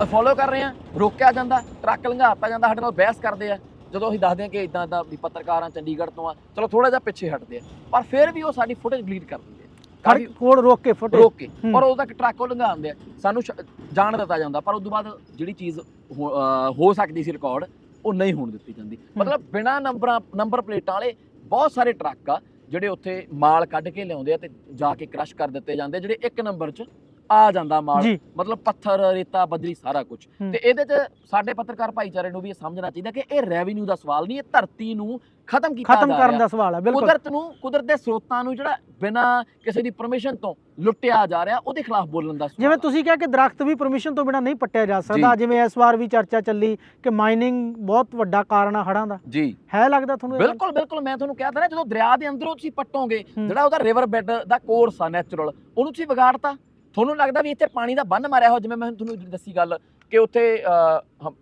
ਫੋਲੋ ਕਰ ਰਹੇ ਹਾਂ ਰੋਕਿਆ ਜਾਂਦਾ ਟਰੱਕ ਲੰਘਾਤਾ ਜਾਂਦਾ ਸਾਡੇ ਨਾਲ ਬਹਿਸ ਕਰਦੇ ਆ। ਜਦੋਂ ਅਸੀਂ ਦੱਸਦੇ ਹਾਂ ਕਿ ਇਦਾਂ ਦਾ ਵੀ ਪੱਤਰਕਾਰ ਆ ਚੰਡੀਗੜ੍ਹ ਤੋਂ ਆ ਚਲੋ ਥੋੜਾ ਜਿਹਾ ਪਿੱਛੇ ਹਟਦੇ ਆ। ਪਰ ਫਿਰ ਵੀ ਉਹ ਸਾਡੀ ਫੁਟੇਜ ਡਿਲੀਟ ਕਰ ਦਿੰਦੇ ਆ। ਕਾਫੀ ਖੜ ਕੋਲ ਰੋਕ ਕੇ ਫੋਟੋ ਰੋਕ ਕੇ। ਹੂੰ। ਪਰ ਤੱਕ ਟਰੱਕ ਉਹ ਲੰਘਾਉਂਦੇ ਆ। ਸਾਨੂੰ ਸ਼- ਜਾਣ ਦਿੱਤਾ ਜਾਂਦਾ। ਪਰ ਉਸ ਤੋਂ ਬਾਅਦ ਜਿਹੜੀ ਚੀਜ਼ ਹੋ- ਅਹ ਹੋ ਸਕਦੀ ਸੀ ਰਿਕਾਰਡ ਉਹ ਨਹੀਂ ਹੋਣ ਦਿੱਤੀ ਜਾਂਦੀ। ਮਤਲਬ ਬਿਨਾ ਨੰਬਰਾਂ ਨੰਬਰ ਪਲੇਟਾਂ ਵਾਲੇ ਬਹੁਤ ਸਾਰੇ ਟਰੱਕ ਆ ਜਿਹੜੇ ਉੱਥੇ ਮਾਲ ਕੱਢ ਕੇ ਲਿਆਉਂਦੇ ਆ ਤੇ ਜਾ ਕੇ ਕ੍ਰਸ਼ ਕਰ ਦਿੱਤੇ ਜਾਂਦੇ ਜਿਹੜੇ ਇੱਕ ਨੰਬਰ 'ਚ ਆ ਜਾਂਦਾ ਮਾਲ। ਜੀ। ਮਤਲਬ ਪੱਥਰ ਰੇਤਾ ਬਜਰੀ ਸਾਰਾ ਕੁਝ ਹੂੰ। ਤੇ ਇਹਦੇ 'ਚ ਸਾਡੇ ਪੱਤਰਕਾਰ ਭਾਈਚਾਰੇ ਨੂੰ ਵੀ ਇਹ ਸਮਝਣਾ ਚਾਹੀਦਾ ਕਿ ਇਹ ਰੈਵਨਿਊ ਦਾ ਸਵਾਲ ਨਹੀਂ ਇਹ ਧਰਤੀ ਨੂੰ ਖਤਮ ਕੀਤਾ ਖਤਮ ਜਾ ਕਰਨ ਰਿਹਾ। ਦਾ ਸਵਾਲ ਹੈ ਬਿਲਕੁਲ। ਕੁਦਰਤ ਨੂੰ ਕੁਦਰਤ ਦੇ ਸਰੋਤਾਂ ਨੂੰ ਜਿਹੜਾ ਬਿਨਾ ਕਿਸੇ ਦੀ ਪਰਮਿਸ਼ਨ ਤੋਂ ਲੁੱਟਿਆ ਜਾ ਰਿਹਾ ਉਹਦੇ ਖਿਲਾਫ ਬੋਲਣ ਦਾ ਸਵਾਲ ਜਿਵੇਂ। ਤੁਸੀਂ ਕਿਹਾ ਕਿ ਦਰਖਤ ਵੀ ਪਰਮਿਸ਼ਨ ਤੋਂ ਬਿਨਾ ਨਹੀਂ ਪੱਟਿਆ ਜਾ ਸਕਦਾ ਜਿਵੇਂ ਇਸ ਵਾਰ ਵੀ ਚਰਚਾ ਚੱਲੀ ਕਿ ਮਾਈਨਿੰਗ ਬਹੁਤ ਵੱਡਾ ਕਾਰਨ ਆ ਹੜ੍ਹਾਂ ਦਾ। ਜੀ। ਹੈ ਲੱਗਦਾ ਤੁਹਾਨੂੰ? ਬਿਲਕੁਲ ਬਿਲਕੁਲ ਮੈਂ ਤੁਹਾਨੂੰ ਕਿਹਾ ਤਾਂ ਨਾ ਜਦੋਂ ਦਰਿਆ ਦੇ ਅੰਦਰੋਂ ਤੁਸੀਂ ਪੱਟੋਗੇ ਹੂੰ। ਜਿਹੜਾ ਉਹਦਾ ਰਿਵਰ ਬੈੱਡ ਦਾ ਕੋਰਸ ਆ ਨੈਚੁਰਲ ਉਹਨੂੰ ਤੁਸੀਂ ਵਿਗਾੜਤਾ। ਤੁਹਾਨੂੰ ਲੱਗਦਾ ਵੀ ਇੱਥੇ ਪਾਣੀ ਦਾ ਬੰਨ ਮਾਰਿਆ ਹੋ ਜਿਵੇਂ ਮੈਂ ਤੁਹਾਨੂੰ ਦੱਸੀ ਗੱਲ ਕਿ ਉੱਥੇ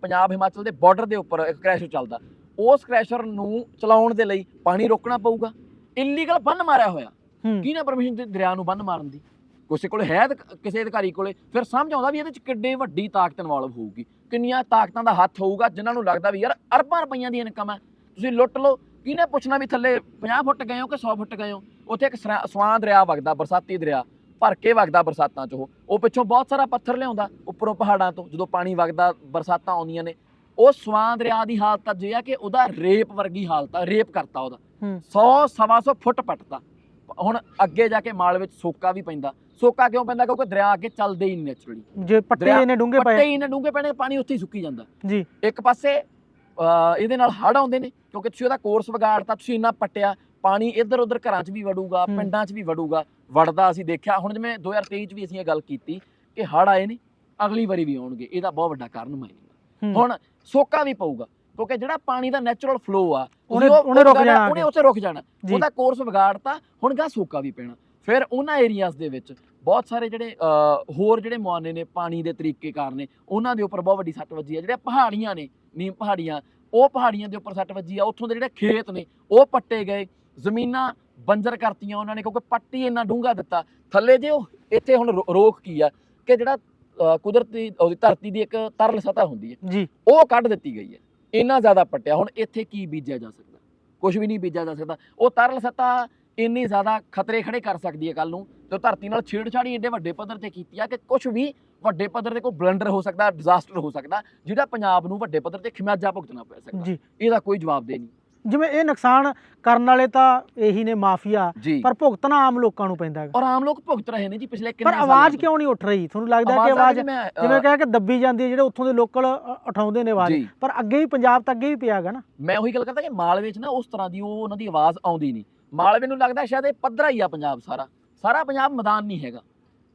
ਪੰਜਾਬ ਹਿਮਾਚਲ ਦੇ ਬਾਰਡਰ ਦੇ ਉੱਪਰ ਇੱਕ ਕ੍ਰੈਸ਼ਰ ਚੱਲਦਾ। ਉਸ ਕ੍ਰੈਸ਼ਰ ਨੂੰ ਚਲਾਉਣ ਦੇ ਲਈ ਪਾਣੀ ਰੋਕਣਾ ਪਊਗਾ। ਇਲੀਗਲ ਬੰਨ ਮਾਰਿਆ ਹੋਇਆ। ਕਿਹਨੇ ਪਰਮਿਸ਼ਨ ਦਿੱਤੀ ਦਰਿਆ ਨੂੰ ਬੰਨ ਮਾਰਨ ਦੀ? ਕਿਸੇ ਕੋਲ ਹੈ ਕਿਸੇ ਅਧਿਕਾਰੀ ਕੋਲੇ। ਫਿਰ ਸਮਝ ਆਉਂਦਾ ਵੀ ਇਹਦੇ ਚ ਕਿੱਡੇ ਵੱਡੀ ਤਾਕਤ ਇਨਵੋਲਵ ਹੋਊਗੀ। ਕਿੰਨੀਆਂ ਤਾਕਤਾਂ ਦਾ ਹੱਥ ਹੋਊਗਾ ਜਿਨ੍ਹਾਂ ਨੂੰ ਲੱਗਦਾ ਵੀ ਯਾਰ ਅਰਬਾਂ ਰੁਪਈਆਂ ਦੀ ਇਨਕਮ ਹੈ ਤੁਸੀਂ ਲੁੱਟ ਲਓ। ਕਿਹਨੇ ਪੁੱਛਣਾ ਵੀ ਥੱਲੇ 50 ਫੁੱਟ ਗਏ ਹੋ ਕਿ 100 ਫੁੱਟ ਗਏ ਹੋ? ਉੱਥੇ ਇੱਕ ਸਵਾਂ ਦਰਿਆ ਵਗਦਾ ਬਰਸਾਤੀ ਦਰਿਆ। ਭਰ ਕੇ ਵਗਦਾ ਬਰਸਾਤਾਂ 'ਚ ਉਹ। ਉਹ ਪਿੱਛੋਂ ਬਹੁਤ ਸਾਰਾ ਪੱਥਰ ਲਿਆਉਂਦਾ ਉੱਪਰੋਂ ਪਹਾੜਾਂ ਤੋਂ ਜਦੋਂ ਪਾਣੀ ਵਗਦਾ ਬਰਸਾਤਾਂ ਆਉਂਦੀਆਂ ਨੇ। ਉਹ ਸਵਾਂ ਦਰਿਆ ਦੀ ਹਾਲਤ ਅੱਜ ਇਹ ਆ ਕਿ ਉਹਦਾ ਰੇਪ ਵਰਗੀ ਹਾਲਤ ਆ ਰੇਪ ਕਰਤਾ ਉਹਦਾ। ਹੂੰ। 100 ਸਵਾ ਸੌ ਫੁੱਟ ਪੱਟਦਾ ਹੁਣ ਅੱਗੇ ਜਾ ਕੇ ਮਾਲ ਵਿੱਚ ਸੋਕਾ ਵੀ ਪੈਂਦਾ। ਸੋਕਾ ਕਿਉਂ ਪੈਂਦਾ? ਕਿਉਂਕਿ ਦਰਿਆ ਅੱਗੇ ਚੱਲਦੇ ਹੀ ਨਹੀਂ ਨੈਚੁਰਲੀ ਜੇ ਪੱਟੇ ਇਹਨੇ ਡੂੰਘੇ ਪੱਟੇ ਪਏ ਹੀ ਨੇ ਡੂੰਘੇ ਪੈਣੇ ਪਾਣੀ ਉੱਥੇ ਹੀ ਸੁੱਕੀ ਜਾਂਦਾ। ਜੀ। ਇੱਕ ਪਾਸੇ ਇਹਦੇ ਨਾਲ ਹੜ੍ਹ ਆਉਂਦੇ ਨੇ ਕਿਉਂਕਿ ਤੁਸੀਂ ਉਹਦਾ ਕੋਰਸ ਵਿਗਾੜਤਾ ਤੁਸੀਂ ਇੰਨਾ ਪੱਟਿਆ ਪਾਣੀ ਇੱਧਰ ਉੱਧਰ ਘਰਾਂ 'ਚ ਵੀ ਵੜੂਗਾ। ਪਿੰਡਾਂ 'ਚ ਵੀ ਵੜੂਗਾ। ਵੜਦਾ ਅਸੀਂ ਦੇਖਿਆ ਹੁਣ ਜਿਵੇਂ 2023 'ਚ ਵੀ ਅਸੀਂ ਇਹ ਗੱਲ ਕੀਤੀ ਕਿ ਹੜ੍ਹ ਆਏ ਨੇ ਅਗਲੀ ਵਾਰੀ ਵੀ ਆਉਣਗੇ। ਇਹਦਾ ਬਹੁਤ ਵੱਡਾ ਕਾਰਨ ਮਾਈਨਿੰਗ। ਹੁਣ ਸੋਕਾ ਵੀ ਪਊਗਾ ਕਿਉਂਕਿ ਜਿਹੜਾ ਪਾਣੀ ਦਾ ਨੈਚੁਰਲ ਫਲੋ ਆ ਉਹਨੇ- ਉਹ- ਉਹਨੇ ਉਹ ਰੁਕ ਜਾਣਾ ਉਹਨੇ। ਉੱਥੇ ਰੁਕ ਜਾਣਾ। ਉਹਦਾ ਕੋਰਸ ਵਿਗਾੜਤਾ ਹੁਣ ਗਾ ਸੋਕਾ ਵੀ ਪੈਣਾ। ਫਿਰ ਉਹਨਾਂ ਏਰੀਆਜ਼ ਦੇ ਵਿੱਚ ਬਹੁਤ ਸਾਰੇ ਜਿਹੜੇ ਹੋਰ ਜਿਹੜੇ ਮੁਆਨੇ ਨੇ ਪਾਣੀ ਦੇ ਤਰੀਕੇ ਕਾਰ ਨੇ ਉਹਨਾਂ ਦੇ ਉੱਪਰ ਬਹੁਤ ਵੱਡੀ ਸੱਟ ਵੱਜੀ ਆ। ਜਿਹੜੇ ਪਹਾੜੀਆਂ ਨੇ ਨੀਮ ਪਹਾੜੀਆਂ ਉਹ ਪਹਾੜੀਆਂ ਦੇ ਉੱਪਰ ਸੱਟ ਵੱਜੀ ਆ। ਉੱਥੋਂ ਦੇ ਜਿਹੜੇ ਖੇਤ ਨੇ ਉਹ ਪੱਟੇ ਗਏ। ਜ਼ਮੀਨਾਂ ਬੰਜਰ ਕਰਤੀਆਂ ਉਹਨਾਂ ਨੇ ਕਿਉਂਕਿ ਪੱਟੀ ਇੰਨਾ ਡੂੰਘਾ ਦਿੱਤਾ। ਥੱਲੇ ਜੇ ਉਹ ਇੱਥੇ ਹੁਣ ਰੋਕ ਕੀ ਆ ਕਿ ਜਿਹੜਾ ਕੁਦਰਤੀ ਉਹਦੀ ਧਰਤੀ ਦੀ ਇੱਕ ਤਰਲ ਸਤਹ ਹੁੰਦੀ ਹੈ ਜੀ। ਉਹ ਕੱਢ ਦਿੱਤੀ ਗਈ ਹੈ। ਇੰਨਾ ਜ਼ਿਆਦਾ ਪੱਟਿਆ ਹੁਣ ਇੱਥੇ ਕੀ ਬੀਜਿਆ ਜਾ ਸਕਦਾ? ਕੁਝ ਵੀ ਨਹੀਂ ਬੀਜਿਆ ਜਾ ਸਕਦਾ। ਉਹ ਤਰਲ ਸਤਾ ਇੰਨੀ ਜ਼ਿਆਦਾ ਖਤਰੇ ਖੜੇ ਕਰ ਸਕਦੀ ਹੈ ਕੱਲ ਨੂੰ ਤੇ ਧਰਤੀ ਨਾਲ ਛੇੜਛਾੜੀ ਏਡੇ ਵੱਡੇ ਪੱਧਰ ਤੇ ਕੀਤੀ ਆ ਕਿ ਕੁਝ ਵੀ ਵੱਡੇ ਪੱਧਰ ਤੇ ਕੋਈ ਬਲੰਡਰ ਹੋ ਸਕਦਾ ਡਿਜ਼ਾਸਟਰ ਹੋ ਸਕਦਾ ਜਿਹੜਾ ਪੰਜਾਬ ਨੂੰ ਵੱਡੇ ਪੱਧਰ ਤੇ ਖਿਮਾਜਾ ਭੁਗਤਣਾ ਪੈ ਸਕਦਾ। ਜੀ। ਇਹਦਾ ਕੋਈ ਜਵਾਬ ਦੇ ਨਹੀਂ। ਜਿਵੇਂ ਇਹ ਨੁਕਸਾਨ ਕਰਨ ਵਾਲੇ ਤਾਂ ਇਹੀ ਨੇ ਮਾਫੀਆ ਜੀ। ਪਰ ਭੁਗਤਣਾ ਆਮ ਲੋਕਾਂ ਨੂੰ ਪੈਂਦਾ ਹੈਗਾ। ਔਰ ਆਮ ਲੋਕ ਭੁਗਤ ਰਹੇ ਨੇ ਜੀ ਪਿਛਲੇ ਕਿੰਨੇ ਪਰ ਸਾਲਾਂ ਆਵਾਜ਼ ਤੋਂ। ਕਿਉਂ ਨਹੀਂ ਉੱਠ ਰਹੀ? ਤੁਹਾਨੂੰ ਲੱਗਦਾ ਕਿ ਆਵਾਜ਼ ਅ, ਜਿਵੇਂ ਕਹਿ ਕੇ ਦੱਬੀ ਜਾਂਦੀ ਹੈ ਜਿਹੜੇ ਉੱਥੋਂ ਦੇ ਲੋਕਲ ਉਠਾਉਂਦੇ ਨੇ ਆਵਾਜ਼। ਜੀ। ਪਰ ਅੱਗੇ ਵੀ ਪੰਜਾਬ ਤਾਂ ਅੱਗੇ ਵੀ ਪਿਆ ਹੈਗਾ ਨਾ। ਮੈਂ ਉਹੀ ਗੱਲ ਕਰਦਾ ਕਿ ਮਾਲਵੇ 'ਚ ਨਾ ਉਸ ਤਰ੍ਹਾਂ ਦੀ ਉਹ ਉਹਨਾਂ ਦੀ ਆਵਾਜ਼ ਆਉਂਦੀ ਨਹੀਂ। ਮਾਲਵੇ ਨੂੰ ਲੱਗਦਾ ਸ਼ਾਇਦ ਇਹ ਪੱਧਰਾ ਹੀ ਆ ਪੰਜਾਬ ਸਾਰਾ। ਸਾਰਾ ਪੰਜਾਬ ਮੈਦਾਨ ਨਹੀਂ ਹੈਗਾ।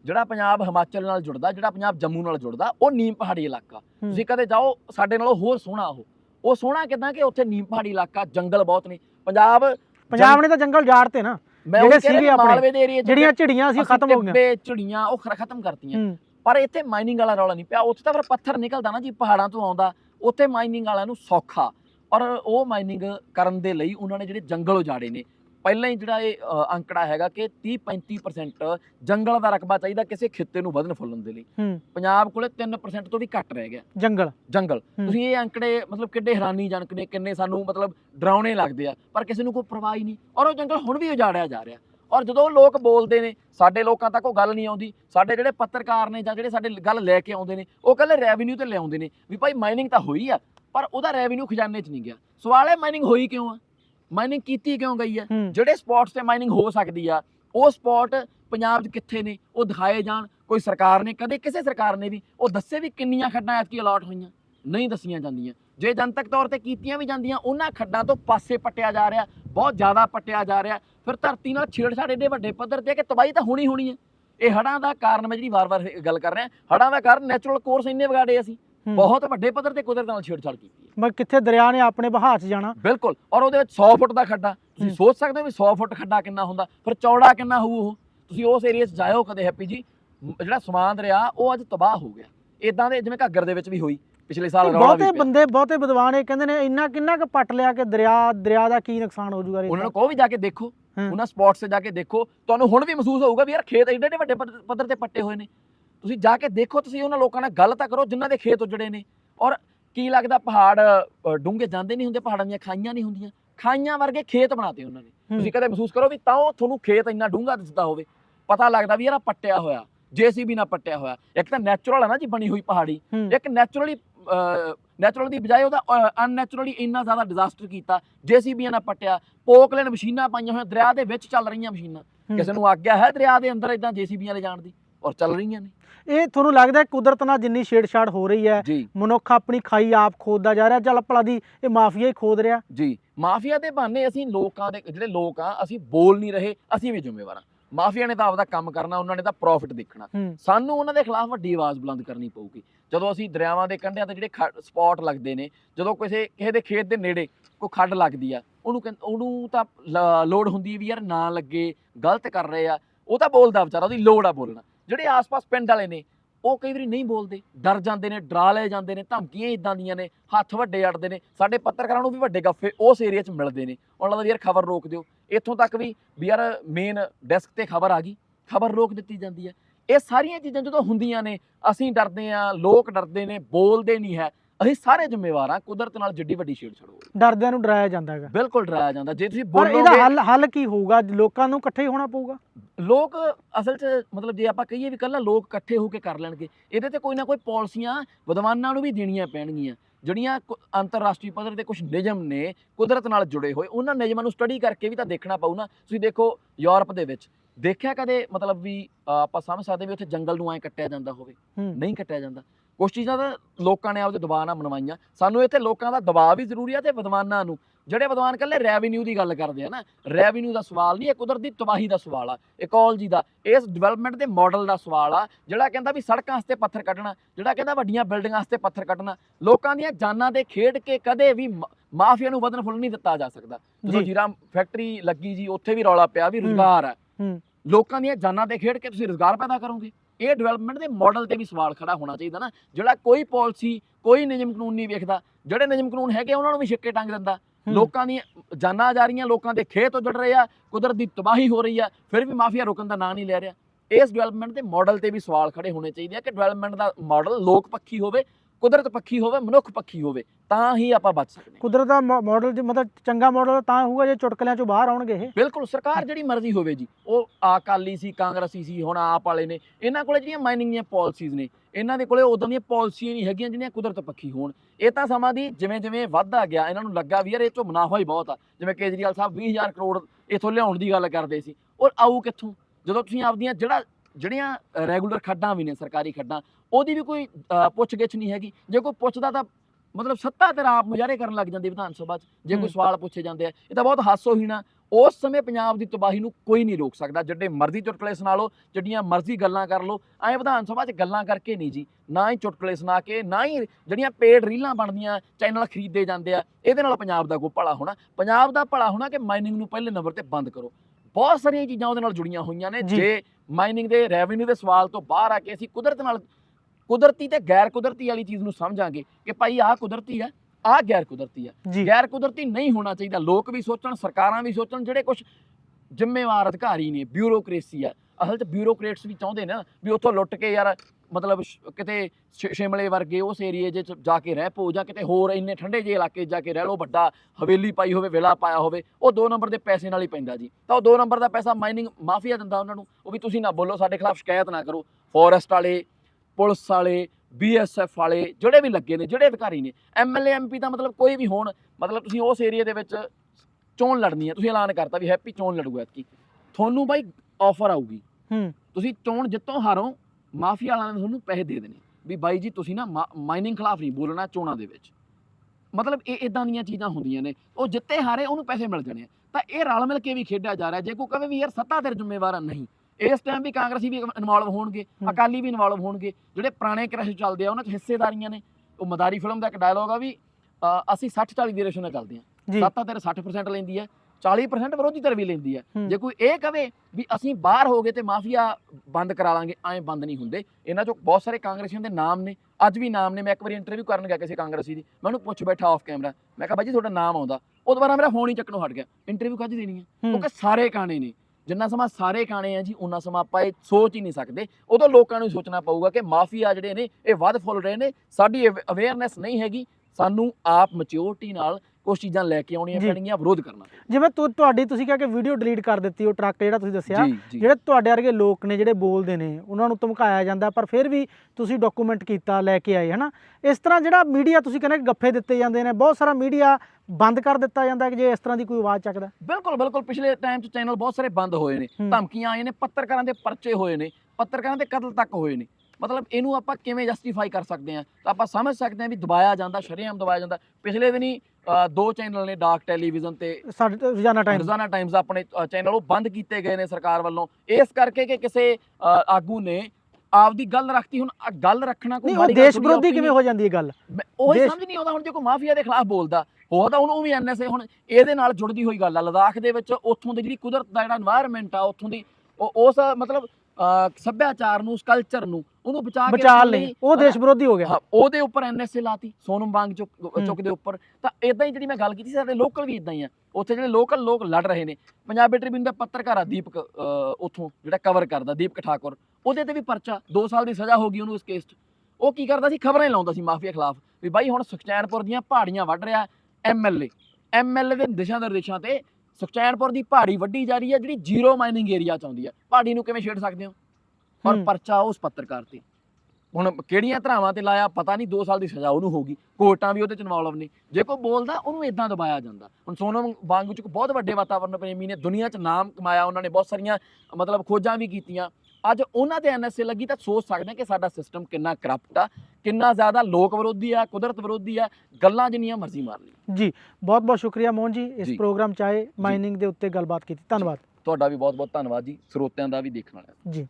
ਜਿਹੜਾ ਪੰਜਾਬ ਹਿਮਾਚਲ ਨਾਲ ਜੁੜਦਾ ਜਿਹੜਾ ਪੰਜਾਬ ਜੰਮੂ ਨਾਲ ਜੁੜਦਾ ਉਹ ਨੀਮ ਪਹਾੜੀ ਇਲਾਕਾ। ਹੂੰ। ਤੁਸੀਂ ਕਦੇ ਜਾਓ ਸਾਡੇ ਨਾਲੋਂ ਹੋਰ ਸੋਹਣਾ ਉਹ। ਉਹ ਸੋਹਣਾ ਕਿਦਾਂ ਕਿ ਉੱਥੇ ਨੀਮ ਪਹਾੜੀ ਇਲਾਕਾ ਜੰਗਲ ਬਹੁਤ ਨੇ। ਪੰਜਾਬ ਪੰਜਾਬ ਨੇ ਤਾਂ ਜੰਗਲ ਜਾੜਤੇ ਨਾ। ਜਿਹੜੇ ਸੀਗੇ ਆਪਣੇ, ਜਿਹੜੀਆਂ ਝਿੜੀਆਂ ਸੀ ਖਤਮ ਹੋ ਗਈਆਂ। ਟਿੱਬੇ ਝਿੜੀਆਂ ਉਹ ਖਤਮ ਕਰਤੀਆਂ। ਪਰ ਇੱਥੇ ਮਾਈਨਿੰਗ ਵਾਲਾ ਰੌਲਾ ਨਹੀਂ ਪਿਆ। ਉੱਥੇ ਤਾਂ ਫਿਰ ਪੱਥਰ ਨਿਕਲਦਾ ਨਾ ਜੀ ਪਹਾੜਾਂ ਤੋਂ ਆਉਂਦਾ। ਉੱਥੇ ਮਾਈਨਿੰਗ ਵਾਲਿਆਂ ਨੂੰ ਸੌਖਾ। ਔਰ ਉਹ ਮਾਈਨਿੰਗ ਕਰਨ ਦੇ ਲਈ ਉਹਨਾਂ ਨੇ ਜਿਹੜੇ ਜੰਗਲ ਉਜਾੜੇ ਨੇ ਪਹਿਲਾਂ ਹੀ ਜਿਹੜਾ ਇਹ ਅ, ਅੰਕੜਾ ਹੈਗਾ ਕਿ 30 35% ਜੰਗਲ ਦਾ ਰਕਬਾ ਚਾਹੀਦਾ ਕਿਸੇ ਖਿੱਤੇ ਨੂੰ ਵਧਣ ਫੁੱਲਣ ਦੇ ਲਈ। ਹੂੰ। ਪੰਜਾਬ ਕੋਲੇ 3% ਤੋਂ ਵੀ ਘੱਟ ਰਹਿ ਗਿਆ। ਜੰਗਲ। ਜੰਗਲ। ਹੂੰ। ਤੁਸੀਂ ਇਹ ਅੰਕੜੇ ਮਤਲਬ ਕਿੱਡੇ ਹੈਰਾਨੀਜਨਕ ਨੇ ਕਿੰਨੇ ਸਾਨੂੰ ਮਤਲਬ ਡਰਾਉਣੇ ਲੱਗਦੇ ਆ ਪਰ ਕਿਸੇ ਨੂੰ ਕੋਈ ਪਰਵਾਹ ਹੀ ਨਹੀਂ। ਔਰ ਉਹ ਜੰਗਲ ਹੁਣ ਵੀ ਉਜਾੜਿਆ ਜਾ ਰਿਹਾ। ਔਰ ਜਦੋਂ ਲੋਕ ਬੋਲਦੇ ਨੇ ਸਾਡੇ ਲੋਕਾਂ ਤੱਕ ਉਹ ਗੱਲ ਨਹੀਂ ਆਉਂਦੀ। ਸਾਡੇ ਜਿਹੜੇ ਪੱਤਰਕਾਰ ਨੇ ਜਾਂ ਜਿਹੜੇ ਸਾਡੇ ਗੱਲ ਲੈ ਕੇ ਆਉਂਦੇ ਨੇ ਉਹ ਕਹਿੰਦੇ ਰੈਵਨਿਊ ਤੇ ਲਿਆਉਂਦੇ ਨੇ। ਵੀ ਭਾਈ ਮਾਈਨਿੰਗ ਤਾਂ ਹੋਈ ਆ ਪਰ ਉਹਦਾ ਰੈਵਨਿਊ ਖਜ਼ਾਨੇ 'ਚ ਨਹੀਂ ਗਿਆ। ਸਵਾਲ ਹੈ ਮਾਈਨਿੰਗ ਹੋਈ ਕਿਉਂ ਆ? ਮਾਈਨਿੰਗ ਕੀਤੀ ਕਿਉਂ ਗਈ ਹੂੰ? ਜਿਹੜੇ ਸਪੌਟਸ ਤੇ ਮਾਈਨਿੰਗ ਹੋ ਸਕਦੀ ਆ ਉਹ ਸਪੌਟ ਪੰਜਾਬ 'ਚ ਕਿੱਥੇ ਨੇ? ਉਹ ਦਿਖਾਏ ਜਾਣ ਕੋਈ ਸਰਕਾਰ ਨੇ ਕਦੇ ਕਿਸੇ ਸਰਕਾਰ ਨੇ ਵੀ ਉਹ ਦੱਸੇ ਵੀ ਕਿੰਨੀਆਂ ਖੱਡਾਂ ਐਤਕੀ ਅਲਾਟ ਹੋਈਆਂ। ਨਹੀਂ ਦੱਸੀਆਂ ਜਾਂਦੀਆਂ। ਜੇ ਜਨਤਕ ਤੌਰ ਤੇ ਕੀਤੀਆਂ ਵੀ ਜਾਂਦੀਆਂ ਉਹਨਾਂ ਖੱਡਾਂ ਤੋਂ ਪਾਸੇ ਪੱਟਿਆ ਜਾ ਰਿਹਾ ਬਹੁਤ ਜ਼ਿਆਦਾ ਪੱਟਿਆ ਜਾ ਰਿਹਾ। ਫਿਰ ਧਰਤੀ ਨਾਲ ਛੇੜਛਾੜ ਏਡੇ ਵੱਡੇ ਪੱਧਰ ਤੇ ਕਿ ਤਬਾਹੀ ਤਾਂ ਹੋਣੀ ਹੋਣੀ ਹੈ। ਇਹ ਹੜਾਂ ਦਾ ਕਾਰਨ ਮੈਂ ਜਿਹੜੀ ਵਾਰ-ਵਾਰ ਗੱਲ ਕਰ ਰਿਹਾ ਹੜਾਂ ਦਾ ਕਾਰਨ ਨੈਚੁਰਲ ਕੋਰਸ ਇੰਨੇ ਵਿਗਾੜੇ ਅਸੀਂ। ਬਹੁਤ ਵੱਡੇ ਪੱਧਰ ਤੇ ਕੁਦਰਤ ਨਾਲ ਛੇੜਛਾੜ ਕੀਤੀ। ਮੈਂ ਕਿੱਥੇ ਦਰਿਆ ਨੇ ਆਪਣੇ ਬਹਾਅ 'ਚ ਜਾਣਾ। ਬਿਲਕੁਲ। ਔਰ ਉਹਦੇ ਵਿੱਚ 100 ਫੁੱਟ ਦਾ ਖੱਡਾ। ਤੁਸੀਂ। ਸੋਚ ਸਕਦੇ ਹੋ ਵੀ 100 ਫੁੱਟ ਖੱਡਾ ਕਿੰਨਾ ਹੁੰਦਾ? ਫਿਰ ਚੌੜਾ ਕਿੰਨਾ ਹੋਊ ਉਹ? ਤੁਸੀਂ ਉਸ ਏਰੀਆ 'ਚ ਜਾਇਓ ਕਦੇ ਹੈਪੀ ਜੀ। ਜਿਹੜਾ ਸਮਾਨ ਦਰਿਆ ਉਹ ਅੱਜ ਤਬਾਹ ਹੋ ਗਿਆ। ਇਦਾਂ ਦੇ ਜਿਵੇਂ ਘੱਗਰ ਦੇ ਵਿੱਚ ਵੀ ਹੋਈ ਪਿਛਲੇ ਸਾਲ ਰੌਲਾ ਬਹੁਤੇ। ਬੰਦੇ ਬਹੁਤੇ ਵਿਦਵਾਨ ਇਹ ਕਹਿੰਦੇ ਨੇ ਇੰਨਾ ਕਿੰਨਾ ਕੁ ਪੱਟ ਲਿਆ ਕਿ ਦਰਿਆ ਦਰਿਆ ਦਾ ਕੀ ਨੁਕਸਾਨ ਹੋ ਜਾਊਗਾ ਉਹਨਾਂ ਨੂੰ ਕਹੋ ਵੀ ਜਾ ਕੇ ਦੇਖੋ। ਉਹਨਾਂ ਸਪੌਟਸ ਤੇ ਜਾ ਕੇ ਦੇਖੋ। ਤੁਹਾਨੂੰ ਹੁਣ ਵੀ ਮਹਿਸੂਸ ਹੋਊਗਾ ਵੀ ਯਾਰ ਖੇਤ ਏਡੇ ਏਡੇ ਵੱਡੇ ਪੱਧ- ਪੱਧਰ ਤੇ ਪੱਟੇ ਹੋਏ ਨੇ। ਤੁਸੀਂ ਜਾ ਕੇ ਦੇਖੋ ਤੁਸੀਂ ਉਹਨਾਂ ਲੋਕਾਂ ਨਾਲ ਗੱਲ ਤਾਂ ਕਰੋ ਜਿਨ੍ਹਾਂ ਦੇ ਖੇਤ ਉਜੜੇ ਨੇ। ਔਰ ਕੀ ਲੱਗਦਾ ਪਹਾੜ ਡੂੰਘੇ ਜਾਂਦੇ ਨਹੀਂ ਹੁੰਦੇ ਪਹਾੜਾਂ ਦੀਆਂ ਖਾਈਆਂ ਨਹੀਂ ਹੁੰਦੀਆਂ। ਖਾਈਆਂ ਵਰਗੇ ਖੇਤ ਬਣਾਤੇ ਉਹਨਾਂ ਨੇ। ਤੁਸੀਂ ਕਦੇ ਮਹਿਸੂਸ ਕਰੋ ਵੀ ਤਾਂ ਤੁਹਾਨੂੰ ਖੇਤ ਇੰਨਾ ਡੂੰਘਾ ਦਿਸਦਾ ਹੋਵੇ। ਪਤਾ ਲੱਗਦਾ ਵੀ ਯਾਰ ਆਹ ਪੱਟਿਆ ਹੋਇਆ ਜੇਸੀਬੀ ਨਾਲ ਪੱਟਿਆ ਹੋਇਆ। ਇੱਕ ਤਾਂ ਨੈਚੁਰਲ ਹੈ ਨਾ ਜੀ ਬਣੀ ਹੋਈ ਪਹਾੜੀ। ਇੱਕ ਨੈਚੁਰਲੀ ਨੈਚੁਰਲ ਦੀ ਬਜਾਏ ਉਹਦਾ ਅਨਨੈਚੁਰਲੀ ਇੰਨਾ ਜ਼ਿਆਦਾ ਡਿਜ਼ਾਸਟਰ ਕੀਤਾ ਜੇਸੀਬੀਆਂ ਨਾਲ ਪੱਟਿਆ ਪੋਕਲੈਂਡ ਮਸ਼ੀਨਾਂ ਪਾਈਆਂ ਹੋਈਆਂ ਦਰਿਆ ਦੇ ਵਿੱਚ ਚੱਲ ਰਹੀਆਂ ਮਸ਼ੀਨਾਂ। ਕਿਸੇ ਨੂੰ ਆਗਿਆ ਹੈ ਦਰਿਆ ਦੇ ਅੰਦਰ ਇਦਾਂ ਜੇਸੀਬੀਆਂ ਲੈ ਜਾਣ ਦੀ? ਔਰ ਚੱਲ ਰਹੀਆਂ ਨੇ। ਇਹ ਤੁਹਾਨੂੰ ਲੱਗਦਾ ਕੁਦਰਤ ਨਾਲ ਜਿੰਨੀ ਛੇੜਛਾੜ ਹੋ ਰਹੀ ਹੈ ਮਨੁੱਖ ਆਪਣੀ ਖਾਈ ਆਪ ਖੋਦਦਾ ਜਾ ਰਿਹਾ ਚੱਲ ਭਲਾ ਦੀ ਇਹ ਮਾਫੀਆ ਹੀ ਖੋਦ ਰਿਹਾ। ਜੀ ਮਾਫੀਆ ਦੇ ਬਹਾਨੇ ਅਸੀਂ ਲੋਕਾਂ ਦੇ ਜਿਹੜੇ ਲੋਕ ਆ ਅਸੀਂ ਬੋਲ ਨਹੀਂ ਰਹੇ ਅਸੀਂ ਵੀ ਜ਼ਿੰਮੇਵਾਰ ਹਾਂ ਮਾਫੀਆ ਨੇ ਤਾਂ ਆਪਦਾ ਕੰਮ ਕਰਨਾ ਉਹਨਾਂ ਨੇ ਤਾਂ ਪ੍ਰੋਫਿਟ ਦੇਖਣਾ। ਸਾਨੂੰ ਉਹਨਾਂ ਦੇ ਖਿਲਾਫ ਵੱਡੀ ਆਵਾਜ਼ ਬੁਲੰਦ ਕਰਨੀ ਪਊਗੀ। ਜਦੋਂ ਅਸੀਂ ਦਰਿਆਵਾਂ ਦੇ ਕੰਢਿਆਂ ਤੇ ਜਿਹੜੇ ਸਪੌਟ ਲੱਗਦੇ ਨੇ ਜਦੋਂ ਕਿਸੇ ਕਿਸੇ ਦੇ ਖੇਤ ਦੇ ਨੇੜੇ ਕੋਈ ਖੱਡ ਲੱਗਦੀ ਆ ਉਹਨੂੰ ਉਹਨੂੰ ਤਾਂ ਲੋੜ ਹੁੰਦੀ ਵੀ ਯਾਰ ਨਾ ਲੱਗੇ ਗਲਤ ਕਰ ਰਹੇ ਆ ਉਹ ਤਾਂ ਬੋਲਦਾ ਵਿਚਾਰਾ ਉਹਦੀ ਲੋੜ ਆ ਬੋਲਣਾ। ਜਿਹੜੇ ਆਸ-ਪਾਸ ਪਿੰਡ ਵਾਲੇ ਨੇ, ਉਹ ਕਈ ਵਾਰੀ ਨਹੀਂ ਬੋਲਦੇ। ਡਰ ਜਾਂਦੇ ਨੇ, ਡਰਾ ਲਏ ਜਾਂਦੇ ਨੇ, ਧਮਕੀਆਂ ਇਦਾਂ ਦੀਆਂ ਨੇ, ਹੱਥ ਵੱਡੇ ਅੜਦੇ ਨੇ। ਸਾਡੇ ਪੱਤਰਕਾਰਾਂ ਨੂੰ ਵੀ ਵੱਡੇ ਗੱਫੇ ਉਸ ਏਰੀਆ 'ਚ ਮਿਲਦੇ ਨੇ। ਉਹਨਾਂ ਲੱਗਦਾ ਯਾਰ ਖਬਰ ਰੋਕ ਦਿਓ। ਇੱਥੋਂ ਤੱਕ ਵੀ ਵੀ ਯਾਰ ਮੇਨ ਡੈਸਕ ਤੇ ਖਬਰ ਆ ਗਈ। ਖਬਰ ਰੋਕ ਦਿੱਤੀ ਜਾਂਦੀ ਹੈ। ਇਹ ਸਾਰੀਆਂ ਚੀਜ਼ਾਂ ਜਦੋਂ ਹੁੰਦੀਆਂ ਨੇ, ਅਸੀਂ ਡਰਦੇ ਆ ਲੋਕ ਡਰਦੇ ਨੇ, ਬੋਲਦੇ ਨਹੀਂ ਹੈ। ਅਸੀਂ ਸਾਰੇ ਜ਼ਿੰਮੇਵਾਰ ਆ ਕੁਦਰਤ ਨਾਲ ਜਿੱਡੀ ਵੱਡੀ ਛੇੜਛਾੜ ਹੋਵੇ ਡਰਦਿਆਂ ਨੂੰ ਡਰਾਇਆ ਜਾਂਦਾ ਹੈਗਾ। ਬਿਲਕੁਲ ਡਰਾਇਆ ਜਾਂਦਾ। ਜੇ ਤੁਸੀਂ ਪਰ ਇਹਦਾ ਬੋਲੋਗੇ ਹੱਲ ਹੱਲ ਕੀ ਹੋਊਗਾ? ਲੋਕਾਂ ਨੂੰ ਇਕੱਠੇ ਹੋਣਾ ਪਊਗਾ? ਲੋਕ ਅਸਲ 'ਚ ਮਤਲਬ ਜੇ ਆਪਾਂ ਕਹੀਏ ਵੀ ਕੱਲਾ ਲੋਕ ਇਕੱਠੇ ਹੋ ਕੇ ਕਰ ਲੈਣਗੇ ਇਹਦੇ ਤੇ ਕੋਈ ਨਾ ਕੋਈ ਪਾਲਿਸੀਆਂ ਵਿਦਵਾਨਾਂ ਨੂੰ ਵੀ ਦੇਣੀਆਂ ਪੈਣਗੀਆਂ। ਜਿਹੜੀਆਂ ਕੁ- ਅੰਤਰਰਾਸ਼ਟਰੀ ਪੱਧਰ ਤੇ ਕੁਝ ਨਿਯਮ ਨੇ ਕੁਦਰਤ ਨਾਲ ਜੁੜੇ ਹੋਏ ਉਹਨਾਂ ਨਿਯਮਾਂ ਨੂੰ ਸਟੱਡੀ ਕਰਕੇ ਵੀ ਤਾਂ ਦੇਖਣਾ ਪਊ ਨਾ। ਤੁਸੀਂ ਦੇਖੋ ਯੂਰਪ ਦੇ ਵਿੱਚ ਦੇਖਿਆ ਕਦੇ ਮਤਲਬ ਵੀ ਆਪਾਂ ਸਮਝ ਸਕਦੇ ਵੀ ਉੱਥੇ ਜੰਗਲ ਨੂੰ ਐ ਕੱਟਿਆ ਜਾਂਦਾ ਹੋਵੇ? ਹੂੰ। ਨਹੀਂ ਕੱਟਿਆ ਜਾਂਦਾ। ਕੁਛ ਚੀਜ਼ਾਂ ਤਾਂ ਲੋਕਾਂ ਨੇ ਆਪਦੇ ਦਬਾਅ ਨਾਲ ਬਣਵਾਈਆਂ। ਸਾਨੂੰ ਇੱਥੇ ਲੋਕਾਂ ਦਾ ਦਬਾਅ ਵੀ ਜ਼ਰੂਰੀ ਆ ਤੇ ਵਿਦਵਾਨਾਂ ਨੂੰ। ਜਿਹੜੇ ਵਿਦਵਾਨ ਕੱਲੇ ਰੈਵਨਿਊ ਦੀ ਗੱਲ ਕਰਦੇ ਆ ਨਾ ਰੈਵਨਿਊ ਦਾ ਸਵਾਲ ਨਹੀਂ ਇਹ ਕੁਦਰਤੀ ਤਬਾਹੀ ਦਾ ਸਵਾਲ ਆ ਇਕੋਲੋਜੀ ਦਾ। ਇਸ ਡਿਵੈਲਪਮੈਂਟ ਦੇ ਮਾਡਲ ਦਾ ਸਵਾਲ ਆ ਜਿਹੜਾ ਕਹਿੰਦਾ ਵੀ ਸੜਕਾਂ ਵਾਸਤੇ ਪੱਥਰ ਕੱਢਣਾ ਜਿਹੜਾ ਕਹਿੰਦਾ ਵੱਡੀਆਂ ਬਿਲਡਿੰਗਾਂ ਵਾਸਤੇ ਪੱਥਰ ਕੱਢਣਾ ਲੋਕਾਂ ਦੀਆਂ ਜਾਨਾਂ ਦੇ ਖੇਡ ਕੇ ਕਦੇ ਵੀ ਮਾਫੀਆ ਨੂੰ ਵਧਣ ਫੁੱਲ ਨਹੀਂ ਦਿੱਤਾ ਜਾ ਸਕਦਾ। ਜਦੋਂ। ਜੀਰਾ ਫੈਕਟਰੀ ਲੱਗੀ ਜੀ ਉੱਥੇ ਵੀ ਰੌਲਾ ਪਿਆ ਵੀ। ਰੁਜ਼ਗਾਰ ਆ। ਲੋਕਾਂ ਦੀਆਂ ਜਾਨਾਂ ਤੇ ਖੇਡ ਕੇ ਤੁਸੀਂ ਰੁਜ਼ਗਾਰ ਪੈਦਾ ਕਰੋਗੇ। ਇਹ ਡਿਵੈਲਪਮੈਂਟ ਦੇ ਮਾਡਲ ਤੇ ਵੀ ਸਵਾਲ ਖੜਾ ਹੋਣਾ ਚਾਹੀਦਾ ਨਾ। ਜਿਹੜਾ ਕੋਈ ਪਾਲਿਸੀ ਕੋਈ ਨਿਯਮ ਕਾਨੂੰਨ ਨਹੀਂ ਵੇਖਦਾ ਜਿਹੜੇ ਨਿਯਮ ਕਾਨੂੰਨ ਹੈਗੇ ਉਹਨਾਂ ਨੂੰ ਵੀ ਛਿੱਕੇ ਟੰਗ ਦਿੰਦਾ। ਲੋਕਾਂ ਦੀਆਂ ਜਾਨਾਂ ਜਾ ਰਹੀਆਂ ਲੋਕਾਂ ਦੇ ਖੇਤ ਉਜੜ ਰਹੇ ਆ ਕੁਦਰਤ ਦੀ ਤਬਾਹੀ ਹੋ ਰਹੀ ਆ ਫਿਰ ਵੀ ਮਾਫੀਆ ਰੁਕਣ ਦਾ ਨਾਂ ਨਹੀਂ ਲੈ ਰਿਹਾ। ਇਸ ਡਿਵੈਲਪਮੈਂਟ ਦੇ ਮਾਡਲ ਤੇ ਵੀ ਸਵਾਲ ਖੜੇ ਹੋਣੇ ਚਾਹੀਦੇ ਆ ਕਿ ਡਿਵੈਲਪਮੈਂਟ ਦਾ ਮਾਡਲ ਲੋਕ ਪੱਖੀ ਹੋਵੇ ਕੁਦਰਤ ਪੱਖੀ ਹੋਵੇ ਮਨੁੱਖ ਪੱਖੀ ਹੋਵੇ ਤਾਂ ਹੀ ਆਪਾਂ ਬਚ ਸਕਦੇ ਕੁਦਰਤ ਦਾ ਮਾਡਲ ਜੇ ਮਤਲਬ ਚੰਗਾ ਮਾਡਲ ਤਾਂ ਹੋਊਗਾ ਜੇ ਚੁਟਕਲਿਆਂ ਚੋਂ ਬਾਹਰ ਆਉਣਗੇ ਇਹ। ਬਿਲਕੁਲ ਸਰਕਾਰ ਜਿਹੜੀ ਮਰਜ਼ੀ ਹੋਵੇ ਜੀ ਉਹ ਅਕਾਲੀ ਸੀ ਕਾਂਗਰਸੀ ਸੀ ਹੁਣ ਆਪ ਵਾਲੇ ਨੇ ਇਹਨਾਂ ਕੋਲੇ ਜਿਹੜੀਆਂ ਮਾਈਨਿੰਗ ਦੀਆਂ ਪਾਲਿਸੀਜ਼ ਨੇ ਇਹਨਾਂ ਦੇ ਕੋਲੇ ਉਦਾਂ ਦੀਆਂ ਪਾਲਿਸੀਆਂ ਨਹੀਂ ਹੈਗੀਆਂ ਜਿਹੜੀਆਂ ਕੁਦਰਤ ਪੱਖੀ ਹੋਣ। ਇਹ ਤਾਂ ਸਮਾਂ ਦੀ ਜਿਵੇਂ ਜਿਵੇਂ ਵੱਧਦਾ ਗਿਆ ਇਹਨਾਂ ਨੂੰ ਲੱਗਾ ਵੀ ਯਾਰ ਇਹ ਚੋਂ ਮੁਨਾਫਾ ਹੀ ਬਹੁਤ ਆ। ਜਿਵੇਂ ਕੇਜਰੀਵਾਲ ਸਾਹਿਬ 20000 ਕਰੋੜ ਇਥੋਂ ਲਿਆਉਣ ਦੀ ਗੱਲ ਕਰਦੇ ਸੀ ਔਰ ਆਊ ਕਿੱਥੋਂ? ਜਦੋਂ ਤੁਸੀਂ ਆਪਦੀਆਂ ਜਿਹੜਾ ਜਿਹੜੀਆਂ ਰੈਗੂਲਰ ਖੱਡਾਂ ਵੀ ਨੇ ਸਰਕਾਰੀ ਖੱਡਾਂ ਉਹਦੀ ਵੀ ਕੋਈ ਪੁੱਛ-ਗਿੱਛ ਨਹੀਂ ਹੈਗੀ। ਜੇ ਕੋਈ ਪੁੱਛਦਾ ਤਾਂ ਮਤਲਬ ਸੱਤਾ ਤੇ ਆਪ ਮੁਜ਼ਾਹਰੇ ਕਰਨ ਲੱਗ ਜਾਂਦੀ ਵਿਧਾਨ ਸਭਾ 'ਚ ਜੇ ਕੋਈ। ਸਵਾਲ ਪੁੱਛੇ ਜਾਂਦੇ ਆ ਇਹ ਤਾਂ ਬਹੁਤ ਹਾਸੋਹੀਣਾ। ਉਸ ਸਮੇਂ ਪੰਜਾਬ ਦੀ ਤਬਾਹੀ ਨੂੰ ਕੋਈ ਨਹੀਂ ਰੋਕ ਸਕਦਾ। ਜਿੱਡੇ ਮਰਜ਼ੀ ਚੁਟਕਲੇ ਸੁਣਾ ਲਓ ਜਿੱਡੀਆਂ ਮਰਜ਼ੀ ਗੱਲਾਂ ਕਰ ਲਓ ਐਂ ਵਿਧਾਨ ਸਭਾ 'ਚ ਗੱਲਾਂ ਕਰਕੇ ਨਹੀਂ ਜੀ। ਨਾ ਹੀ ਚੁਟਕਲੇ ਸੁਣਾ ਕੇ ਨਾ ਹੀ ਜਿਹੜੀਆਂ ਪੇਡ ਰੀਲਾਂ ਬਣਦੀਆਂ ਚੈਨਲ ਖਰੀਦੇ ਜਾਂਦੇ ਆ ਇਹਦੇ ਨਾਲ ਪੰਜਾਬ ਦਾ ਕੋਈ ਭਲਾ ਹੋਣਾ। ਪੰਜਾਬ ਦਾ ਭਲਾ ਹੋਣਾ ਕਿ ਮਾਈਨਿੰਗ ਨੂੰ ਪਹਿਲੇ ਨੰਬਰ ਤੇ ਬੰਦ ਕਰੋ। ਬਹੁਤ ਸਾਰੀਆਂ ਚੀਜ਼ਾਂ ਉਹਦੇ ਨਾਲ ਜੁੜੀਆਂ ਹੋਈਆਂ ਨੇ। ਜੀ। ਮਾਈਨਿੰਗ ਦੇ ਰੈਵਨਿਊ ਦੇ ਸਵਾਲ ਤੋਂ ਬਾਹਰ ਆ ਕੇ ਅਸੀਂ ਕੁਦਰਤ ਨਾਲ ਕੁਦਰਤੀ ਤੇ ਗੈਰ ਕੁਦਰਤੀ ਵਾਲੀ ਚੀਜ਼ ਨੂੰ ਸਮਝਾਂਗੇ ਕਿ ਭਾਈ ਆਹ ਕੁਦਰਤੀ ਆ ਆਹ ਗੈਰ ਕੁਦਰਤੀ ਆ ਗੈਰ ਕੁਦਰਤੀ ਨਹੀਂ ਹੋਣਾ ਚਾਹੀਦਾ। ਲੋਕ ਵੀ ਸੋਚਣ ਸਰਕਾਰਾਂ ਵੀ ਸੋਚਣ ਜਿਹੜੇ ਕੁਝ ਜ਼ਿੰਮੇਵਾਰ ਅਧਿਕਾਰੀ ਨੇ ਬਿਊਰੋਕ੍ਰੇਸੀ ਆ ਅਸਲ 'ਚ ਬਿਊਰੋਕਰੇਟਸ ਵੀ ਚਾਹੁੰਦੇ ਨਾ ਵੀ ਉੱਥੋਂ ਲੁੱਟ ਕੇ ਯਾਰ ਮਤਲਬ ਕਿਤੇ ਸ਼ਿਮਲੇ ਵਰਗੇ ਉਸ ਏਰੀਏ 'ਚ ਜਾ ਕੇ ਰਹਿ ਪੋ ਜਾਂ ਕਿਤੇ ਹੋਰ ਇੰਨੇ ਠੰਡੇ ਜਿਹੇ ਇਲਾਕੇ 'ਚ ਜਾ ਕੇ ਰਹਿ ਲਓ ਵੱਡਾ ਹਵੇਲੀ ਪਾਈ ਹੋਵੇ ਵਿਲਾ ਪਾਇਆ ਹੋਵੇ ਉਹ ਦੋ ਨੰਬਰ ਦੇ ਪੈਸੇ ਨਾਲ ਹੀ ਪੈਂਦਾ ਜੀ। ਤਾਂ ਉਹ ਦੋ ਨੰਬਰ ਦਾ ਪੈਸਾ ਮਾਈਨਿੰਗ ਮਾਫੀਆ ਦਿੰਦਾ ਉਹਨਾਂ ਨੂੰ ਉਹ ਵੀ ਤੁਸੀਂ ਨਾ ਬੋਲੋ ਸਾਡੇ ਖਿਲਾਫ ਸ਼ਿਕਾਇਤ ਨਾ ਕਰੋ। ਫੋਰੈਸਟ ਵਾਲੇ ਪੁਲਿਸ ਵਾਲੇ ਬੀਐਸਐਫ ਵਾਲੇ ਜਿਹੜੇ ਵੀ ਲੱਗੇ ਨੇ ਜਿਹੜੇ ਅਧਿਕਾਰੀ ਨੇ ਐਮਐਲਏ ਐਮਪੀ ਦਾ ਮਤਲਬ ਕੋਈ ਵੀ ਹੋਣ ਮਤਲਬ ਤੁਸੀਂ ਉਸ ਏਰੀਆ ਦੇ ਵਿੱਚ ਚੋਣ ਲੜਨੀ ਹੈ ਤੁਸੀਂ ਐਲਾਨ ਕਰਤਾ ਵੀ ਹੈਪੀ ਚੋਣ ਲੜੂਗਾ ਐਤਕੀ। ਤੁਹਾਨੂੰ ਬਾਈ ਆਫਰ ਆਊਗੀ। ਹੂੰ। ਤੁਸੀਂ ਚੋਣ ਜਿੱਤੋਂ ਹਾਰੋ ਮਾਫੀਆ ਵਾਲਿਆਂ ਨੇ ਤੁਹਾਨੂੰ ਪੈਸੇ ਦੇ ਦੇਣੇ। ਵੀ ਬਾਈ ਜੀ ਤੁਸੀਂ ਨਾ ਮਾਈਨਿੰਗ ਖਿਲਾਫ ਨਹੀਂ ਬੋਲਣਾ ਚੋਣਾਂ ਦੇ ਵਿੱਚ। ਮਤਲਬ ਇਹ ਇਦਾਂ ਦੀਆਂ ਚੀਜ਼ਾਂ ਹੁੰਦੀਆਂ ਨੇ। ਉਹ ਜਿੱਤੇ ਹਾਰੇ ਉਹਨੂੰ ਪੈਸੇ ਮਿਲ ਜਾਣੇ। ਤਾਂ ਇਹ ਰਲ ਮਿਲ ਕੇ ਵੀ ਖੇਡਿਆ ਜਾ ਰਿਹਾ। ਜੇ ਕੋਈ ਕਹੇ ਵੀ ਯਾਰ ਸੱਤਾ ਤੇਰੇ ਜ਼ਿੰਮੇਵਾਰ ਨਹੀਂ। ਇਸ ਟਾਈਮ ਵੀ ਕਾਂਗਰਸੀ ਵੀ ਇਨਵੋਲਵ ਹੋਣਗੇ। ਅਕਾਲੀ ਵੀ ਇਨਵੋਲਵ ਹੋਣਗੇ। ਜਿਹੜੇ ਪੁਰਾਣੇ ਕ੍ਰਸ਼ ਚੱਲਦੇ ਆ ਉਹਨਾਂ 'ਚ ਹਿੱਸੇਦਾਰੀਆਂ ਨੇ। ਉਹ ਮਦਾਰੀ ਫਿਲਮ ਦਾ ਇੱਕ ਡਾਇਲੋਗ ਆ ਵੀ ਅਸੀਂ 60 40 ਦੀ ਰੇਸ਼ੋ ਨਾਲ ਚੱਲਦੇ ਆ। ਸੱਤਾ ਤੇਰੇ 60% ਲੈਂਦੀ ਹੈ 40% ਵਿਰੋਧੀ ਧਿਰ ਵੀ ਲੈਂਦੀ ਹੈ। ਜੇ ਕੋਈ ਇਹ ਕਵੇ ਵੀ ਅਸੀਂ ਬਾਹਰ ਹੋ ਗਏ ਤੇ ਮਾਫੀਆ ਬੰਦ ਕਰਾ ਲਾਂਗੇ ਐਂ ਬੰਦ ਨਹੀਂ ਹੁੰਦੇ। ਇਹਨਾਂ ਚੋਂ ਬਹੁਤ ਸਾਰੇ ਕਾਂਗਰਸੀਆਂ ਦੇ ਨਾਮ ਨੇ। ਅੱਜ ਵੀ ਨਾਮ ਨੇ। ਮੈਂ ਇੱਕ ਵਾਰੀ ਇੰਟਰਵਿਊ ਕਰਨ ਗਿਆ ਕਿਸੇ ਕਾਂਗਰਸੀ ਦੀ। ਮੈਂ ਉਹਨੂੰ ਪੁੱਛ ਬੈਠਾ ਆਫ ਕੈਮਰਾ ਮੈਂ ਕਿਹਾ ਬਾਈ ਜੀ ਤੁਹਾਡਾ ਨਾਮ ਆਉਂਦਾ। ਉਹ ਦੁਬਾਰਾ ਮੇਰਾ ਫੋਨ ਹੀ ਚੱਕਣੋਂ ਹਟ ਗਿਆ। ਇੰਟਰਵਿਊ ਕਾਹਦੀ ਦੇਣੀ ਹੈ? ਹੂੰ। ਕਿਉਂਕਿ ਸਾਰੇ ਕਾਣੇ ਨੇ। ਜਿੰਨਾ ਸਮਾਂ ਸਾਰੇ ਕਾਣੇ ਆ ਜੀ ਉਹਨਾਂ ਸਮਾਂ ਆਪਾਂ ਇਹ ਸੋਚ ਹੀ ਨਹੀਂ ਸਕਦੇ। ਉਦੋਂ ਲੋਕਾਂ ਨੂੰ ਸੋਚਣਾ ਪਊਗਾ ਕਿ ਮਾਫੀਆ ਜਿਹੜੇ ਨੇ ਇਹ ਵੱਧ ਫੁੱਲ ਰਹੇ ਨੇ। ਸਾਡੀ ਅਵੇਅਰਨੈਸ ਨਹੀਂ ਹੈਗੀ। ਸਾਨੂੰ ਆਪ ਮੈਚਿਓਰਟੀ ਨਾਲ ਕੁਝ ਚੀਜ਼ਾਂ ਲੈ ਕੇ ਆਉਣੀਆਂ ਜੀ। ਪੈਣਗੀਆਂ ਵਿਰੋਧ ਕਰਨਾ ਜਿਵੇਂ ਤੁ- ਤੁਹਾਡੀ ਤੁਸੀਂ ਕਿਹਾ ਕਿ ਵੀਡੀਓ ਡਿਲੀਟ ਕਰ ਦਿੱਤੀ ਉਹ ਟਰੱਕ ਜਿਹੜਾ ਤੁਸੀਂ ਦੱਸਿਆ ਜੀ ਜੀ। ਜਿਹੜੇ ਤੁਹਾਡੇ ਵਰਗੇ ਲੋਕ ਨੇ ਜਿਹੜੇ ਬੋਲਦੇ ਨੇ ਉਹਨਾਂ ਨੂੰ ਧਮਕਾਇਆ ਜਾਂਦਾ ਪਰ ਫਿਰ ਵੀ ਤੁਸੀਂ ਡਾਕੂਮੈਂਟ ਕੀਤਾ ਲੈ ਕੇ ਆਏ ਹਨਾ? ਇਸ ਤਰ੍ਹਾਂ ਜਿਹੜਾ ਮੀਡੀਆ ਤੁਸੀਂ ਕਹਿੰਦੇ ਕਿ ਗੱਫੇ ਦਿੱਤੇ ਜਾਂਦੇ ਨੇ ਬਹੁਤ ਸਾਰਾ ਮੀਡੀਆ ਬੰਦ ਕਰ ਦਿੱਤਾ ਜਾਂਦਾ ਕਿ ਜੇ ਇਸ ਤਰ੍ਹਾਂ ਦੀ ਕੋਈ ਆਵਾਜ਼ ਚੱਕਦਾ। ਬਿਲਕੁਲ ਬਿਲਕੁਲ ਪਿਛਲੇ ਟਾਈਮ 'ਚ ਚੈਨਲ ਬਹੁਤ ਸਾਰੇ ਬੰਦ ਹੋਏ ਨੇ। ਹੂੰ। ਧਮਕੀਆਂ ਆਏ ਨੇ ਪੱਤਰਕਾਰਾਂ ਦੇ ਪਰਚੇ ਹੋਏ ਨੇ ਪੱਤਰਕਾਰਾਂ ਦੇ ਕਤਲ ਤੱਕ ਹੋਏ ਨੇ। ਮਤਲਬ ਇਹਨੂੰ ਆਪਾਂ ਕਿਵੇਂ ਜਸਟੀਫਾਈ ਕਰ ਸਕਦੇ ਆ ਤਾਂ ਆਪਾਂ ਸਮਝ ਸਕਦੇ ਆ ਵੀ ਦਬਾਇਆ ਜਾਂਦਾ ਸ਼ਰੇਆਮ ਦਬਾਇਆ ਜਾਂਦਾ। ਪਿਛਲੇ ਦਿਨੀ ਦੋ ਚੈਨਲ ਨੇ ਡਾਕ ਟੈਲੀਵਿਜ਼ਨ ਤੇ ਸਾਡੇ ਰੋਜ਼ਾਨਾ ਟਾਈਮ ਰੋਜ਼ਾਨਾ ਟਾਈਮਸ ਆਪਣੇ ਚੈਨਲ ਉਹ ਬੰਦ ਕੀਤੇ ਗਏ ਨੇ ਸਰਕਾਰ ਵੱਲੋਂ। ਇਸ ਕਰਕੇ ਕਿ ਕਿਸੇ ਆਗੂ ਨੇ ਆਪਦੀ ਗੱਲ ਰੱਖਤੀ ਹੁਣ ਗੱਲ ਰੱਖਣਾ ਕੋਈ ਮਾੜੀ ਦੇਸ਼ ਵਿਰੋਧੀ ਕਿਵੇਂ ਹੋ ਜਾਂਦੀ ਹੈ ਗੱਲ? ਉਹ ਸਮਝ ਨਹੀਂ ਆਉਂਦਾ ਹੁਣ ਜੇ ਕੋਈ ਮਾਫੀਆ ਦੇ ਖਿਲਾਫ ਬੋਲਦਾ ਉਹ ਤਾਂ ਹੁਣ ਉਹ ਵੀ ਐਨਐਸਏ ਹੁਣ ਇਹਦੇ ਨਾਲ ਜੁੜਦੀ ਹੋਈ ਗੱਲ ਆ। ਲਦਾਖ ਦੇ ਵਿੱਚ ਉੱਥੋਂ ਦੀ ਜਿਹੜੀ ਕੁਦਰਤ ਦਾ ਜਿਹੜਾ এনवायरमेंट ਆ ਉੱਥੋਂ ਦੀ ਉਹ ਉਸ ਮਤਲਬ ਸੱਭਿਆਚਾਰ ਨੂੰ ਉਸ ਕਲਚਰ ਨੂੰ ਉਹਨੂੰ ਬਚਾ ਕੇ ਬਚਾ ਲਈ। ਉਹ ਦੇਸ਼ ਵਿਰੋਧੀ ਹੋ ਗਿਆ। ਉਹਦੇ ਉੱਪਰ ਐਨਐਸਏ ਲਾਤੀ ਸੋਨਮ ਬਾਂਗ ਚੁੱਕ ਦੇ ਉੱਪਰ। ਤਾਂ ਇਦਾਂ ਹੀ ਜਿਹੜੀ ਮੈਂ ਗੱਲ ਕੀਤੀ ਸਾਡੇ ਲੋਕਲ ਵੀ ਇਦਾਂ ਹੀ ਆ। ਉੱਥੇ ਜਿਹੜੇ ਲੋਕਲ ਲੋਕ ਲੜ ਰਹੇ ਨੇ ਪੰਜਾਬੀ ਟ੍ਰਿਬਿਊਨ ਦਾ ਪੱਤਰਕਾਰ ਆ ਦੀਪਕ ਉੱਥੋਂ ਜਿਹੜਾ ਕਵਰ ਕਰਦਾ ਦੀਪਕ ਠਾਕੁਰ। ਉਹਦੇ ਤੇ ਵੀ ਪਰਚਾ 2 ਸਾਲ ਦੀ ਸਜ਼ਾ ਹੋ ਗਈ ਉਹਨੂੰ ਇਸ ਕੇਸ 'ਚ। ਉਹ ਕੀ ਕਰਦਾ ਸੀ ਖਬਰਾਂ ਹੀ ਲਾਉਂਦਾ ਸੀ ਮਾਫੀਆ ਖਿਲਾਫ ਵੀ ਬਾਈ ਹੁਣ ਸੁਖਚੈਨਪੁਰ ਦੀਆਂ ਪਹਾੜੀਆਂ ਵੱਢ ਰਿਹਾ ਐਮਐਲਏ ਐਮਐਲਏ ਦੇ ਦਿਸ਼ਾ ਨਿਰਦੇਸ਼ਾਂ ਤੇ ਸੁਖਚੈਨਪੁਰ ਦੀ ਪਹਾੜੀ ਵੱਢੀ ਜਾ ਰਹੀ ਹੈ ਜਿਹੜੀ ਜ਼ੀਰੋ ਮਾਈਨਿੰਗ ਏਰੀਆ ਚ ਆਉਂਦੀ ਹੈ। ਪਹਾੜੀ ਨੂੰ ਕਿਵੇਂ ਛੇੜ ਸਕਦੇ ਹੋ? ਔਰ ਹੂੰ। ਪਰਚਾ ਉਸ ਪੱਤਰਕਾਰ ਤੇ। ਹੁਣ ਕਿਹੜੀਆਂ ਧਰਾਵਾਂ ਤੇ ਲਾਇਆ ਪਤਾ ਨਹੀਂ 2 ਸਾਲ ਦੀ ਸਜ਼ਾ ਉਹਨੂੰ ਹੋਊਗੀ। ਕੋਰਟਾਂ ਵੀ ਉਹਦੇ ਚ ਇਨਵੋਲਵ ਨੇ। ਜੇ ਕੋਈ ਬੋਲਦਾ ਉਹਨੂੰ ਇਦਾਂ ਦਬਾਇਆ ਜਾਂਦਾ। ਹੁਣ ਸੋਨਮ ਵਾਂਗੂ ਚ ਬਹੁਤ ਵੱਡੇ ਵਾਤਾਵਰਣ ਪ੍ਰੇਮੀ ਨੇ ਦੁਨੀਆ 'ਚ ਨਾਮ ਕਮਾਇਆ ਉਹਨਾਂ ਨੇ ਬਹੁਤ ਸਾਰੀਆਂ ਮਤਲਬ ਖੋਜਾਂ ਵੀ ਕੀਤੀਆਂ। ਅੱਜ ਉਹਨਾਂ ਤੇ ਐਨਐਸਏ ਲੱਗੀ ਤਾਂ ਸੋਚ ਸਕਦੇ ਹਾਂ ਕਿ ਸਾਡਾ ਸਿਸਟਮ ਕਿੰਨਾ ਕਰਪਟ ਆ ਕਿੰਨਾ ਜ਼ਿਆਦਾ ਲੋਕ ਵਿਰੋਧੀ ਆ ਕੁਦਰਤ ਵਿਰੋਧੀ ਆ ਗੱਲਾਂ ਜਿੰਨੀਆਂ ਮਰਜ਼ੀ ਮਾਰ ਲਈ ਜੀ ਬਹੁਤ ਬਹੁਤ ਸ਼ੁਕਰੀਆ ਮੋਹਨ ਜੀ ਇਸ। ਪ੍ਰੋਗਰਾਮ ਚ ਆਏ ਮਾਈਨਿੰਗ ਦੇ ਉੱਤੇ ਗੱਲਬਾਤ ਕੀਤੀ। ਧੰਨਵਾਦ। ਤੁਹਾਡਾ ਵੀ ਬਹੁਤ ਬਹੁਤ ਧੰਨਵਾਦ ਜੀ ਸਰੋਤਿਆਂ ਦਾ ਵੀ ਦੇਖਣ ਵਾਲਿਆਂ ਦਾ। ਜੀ।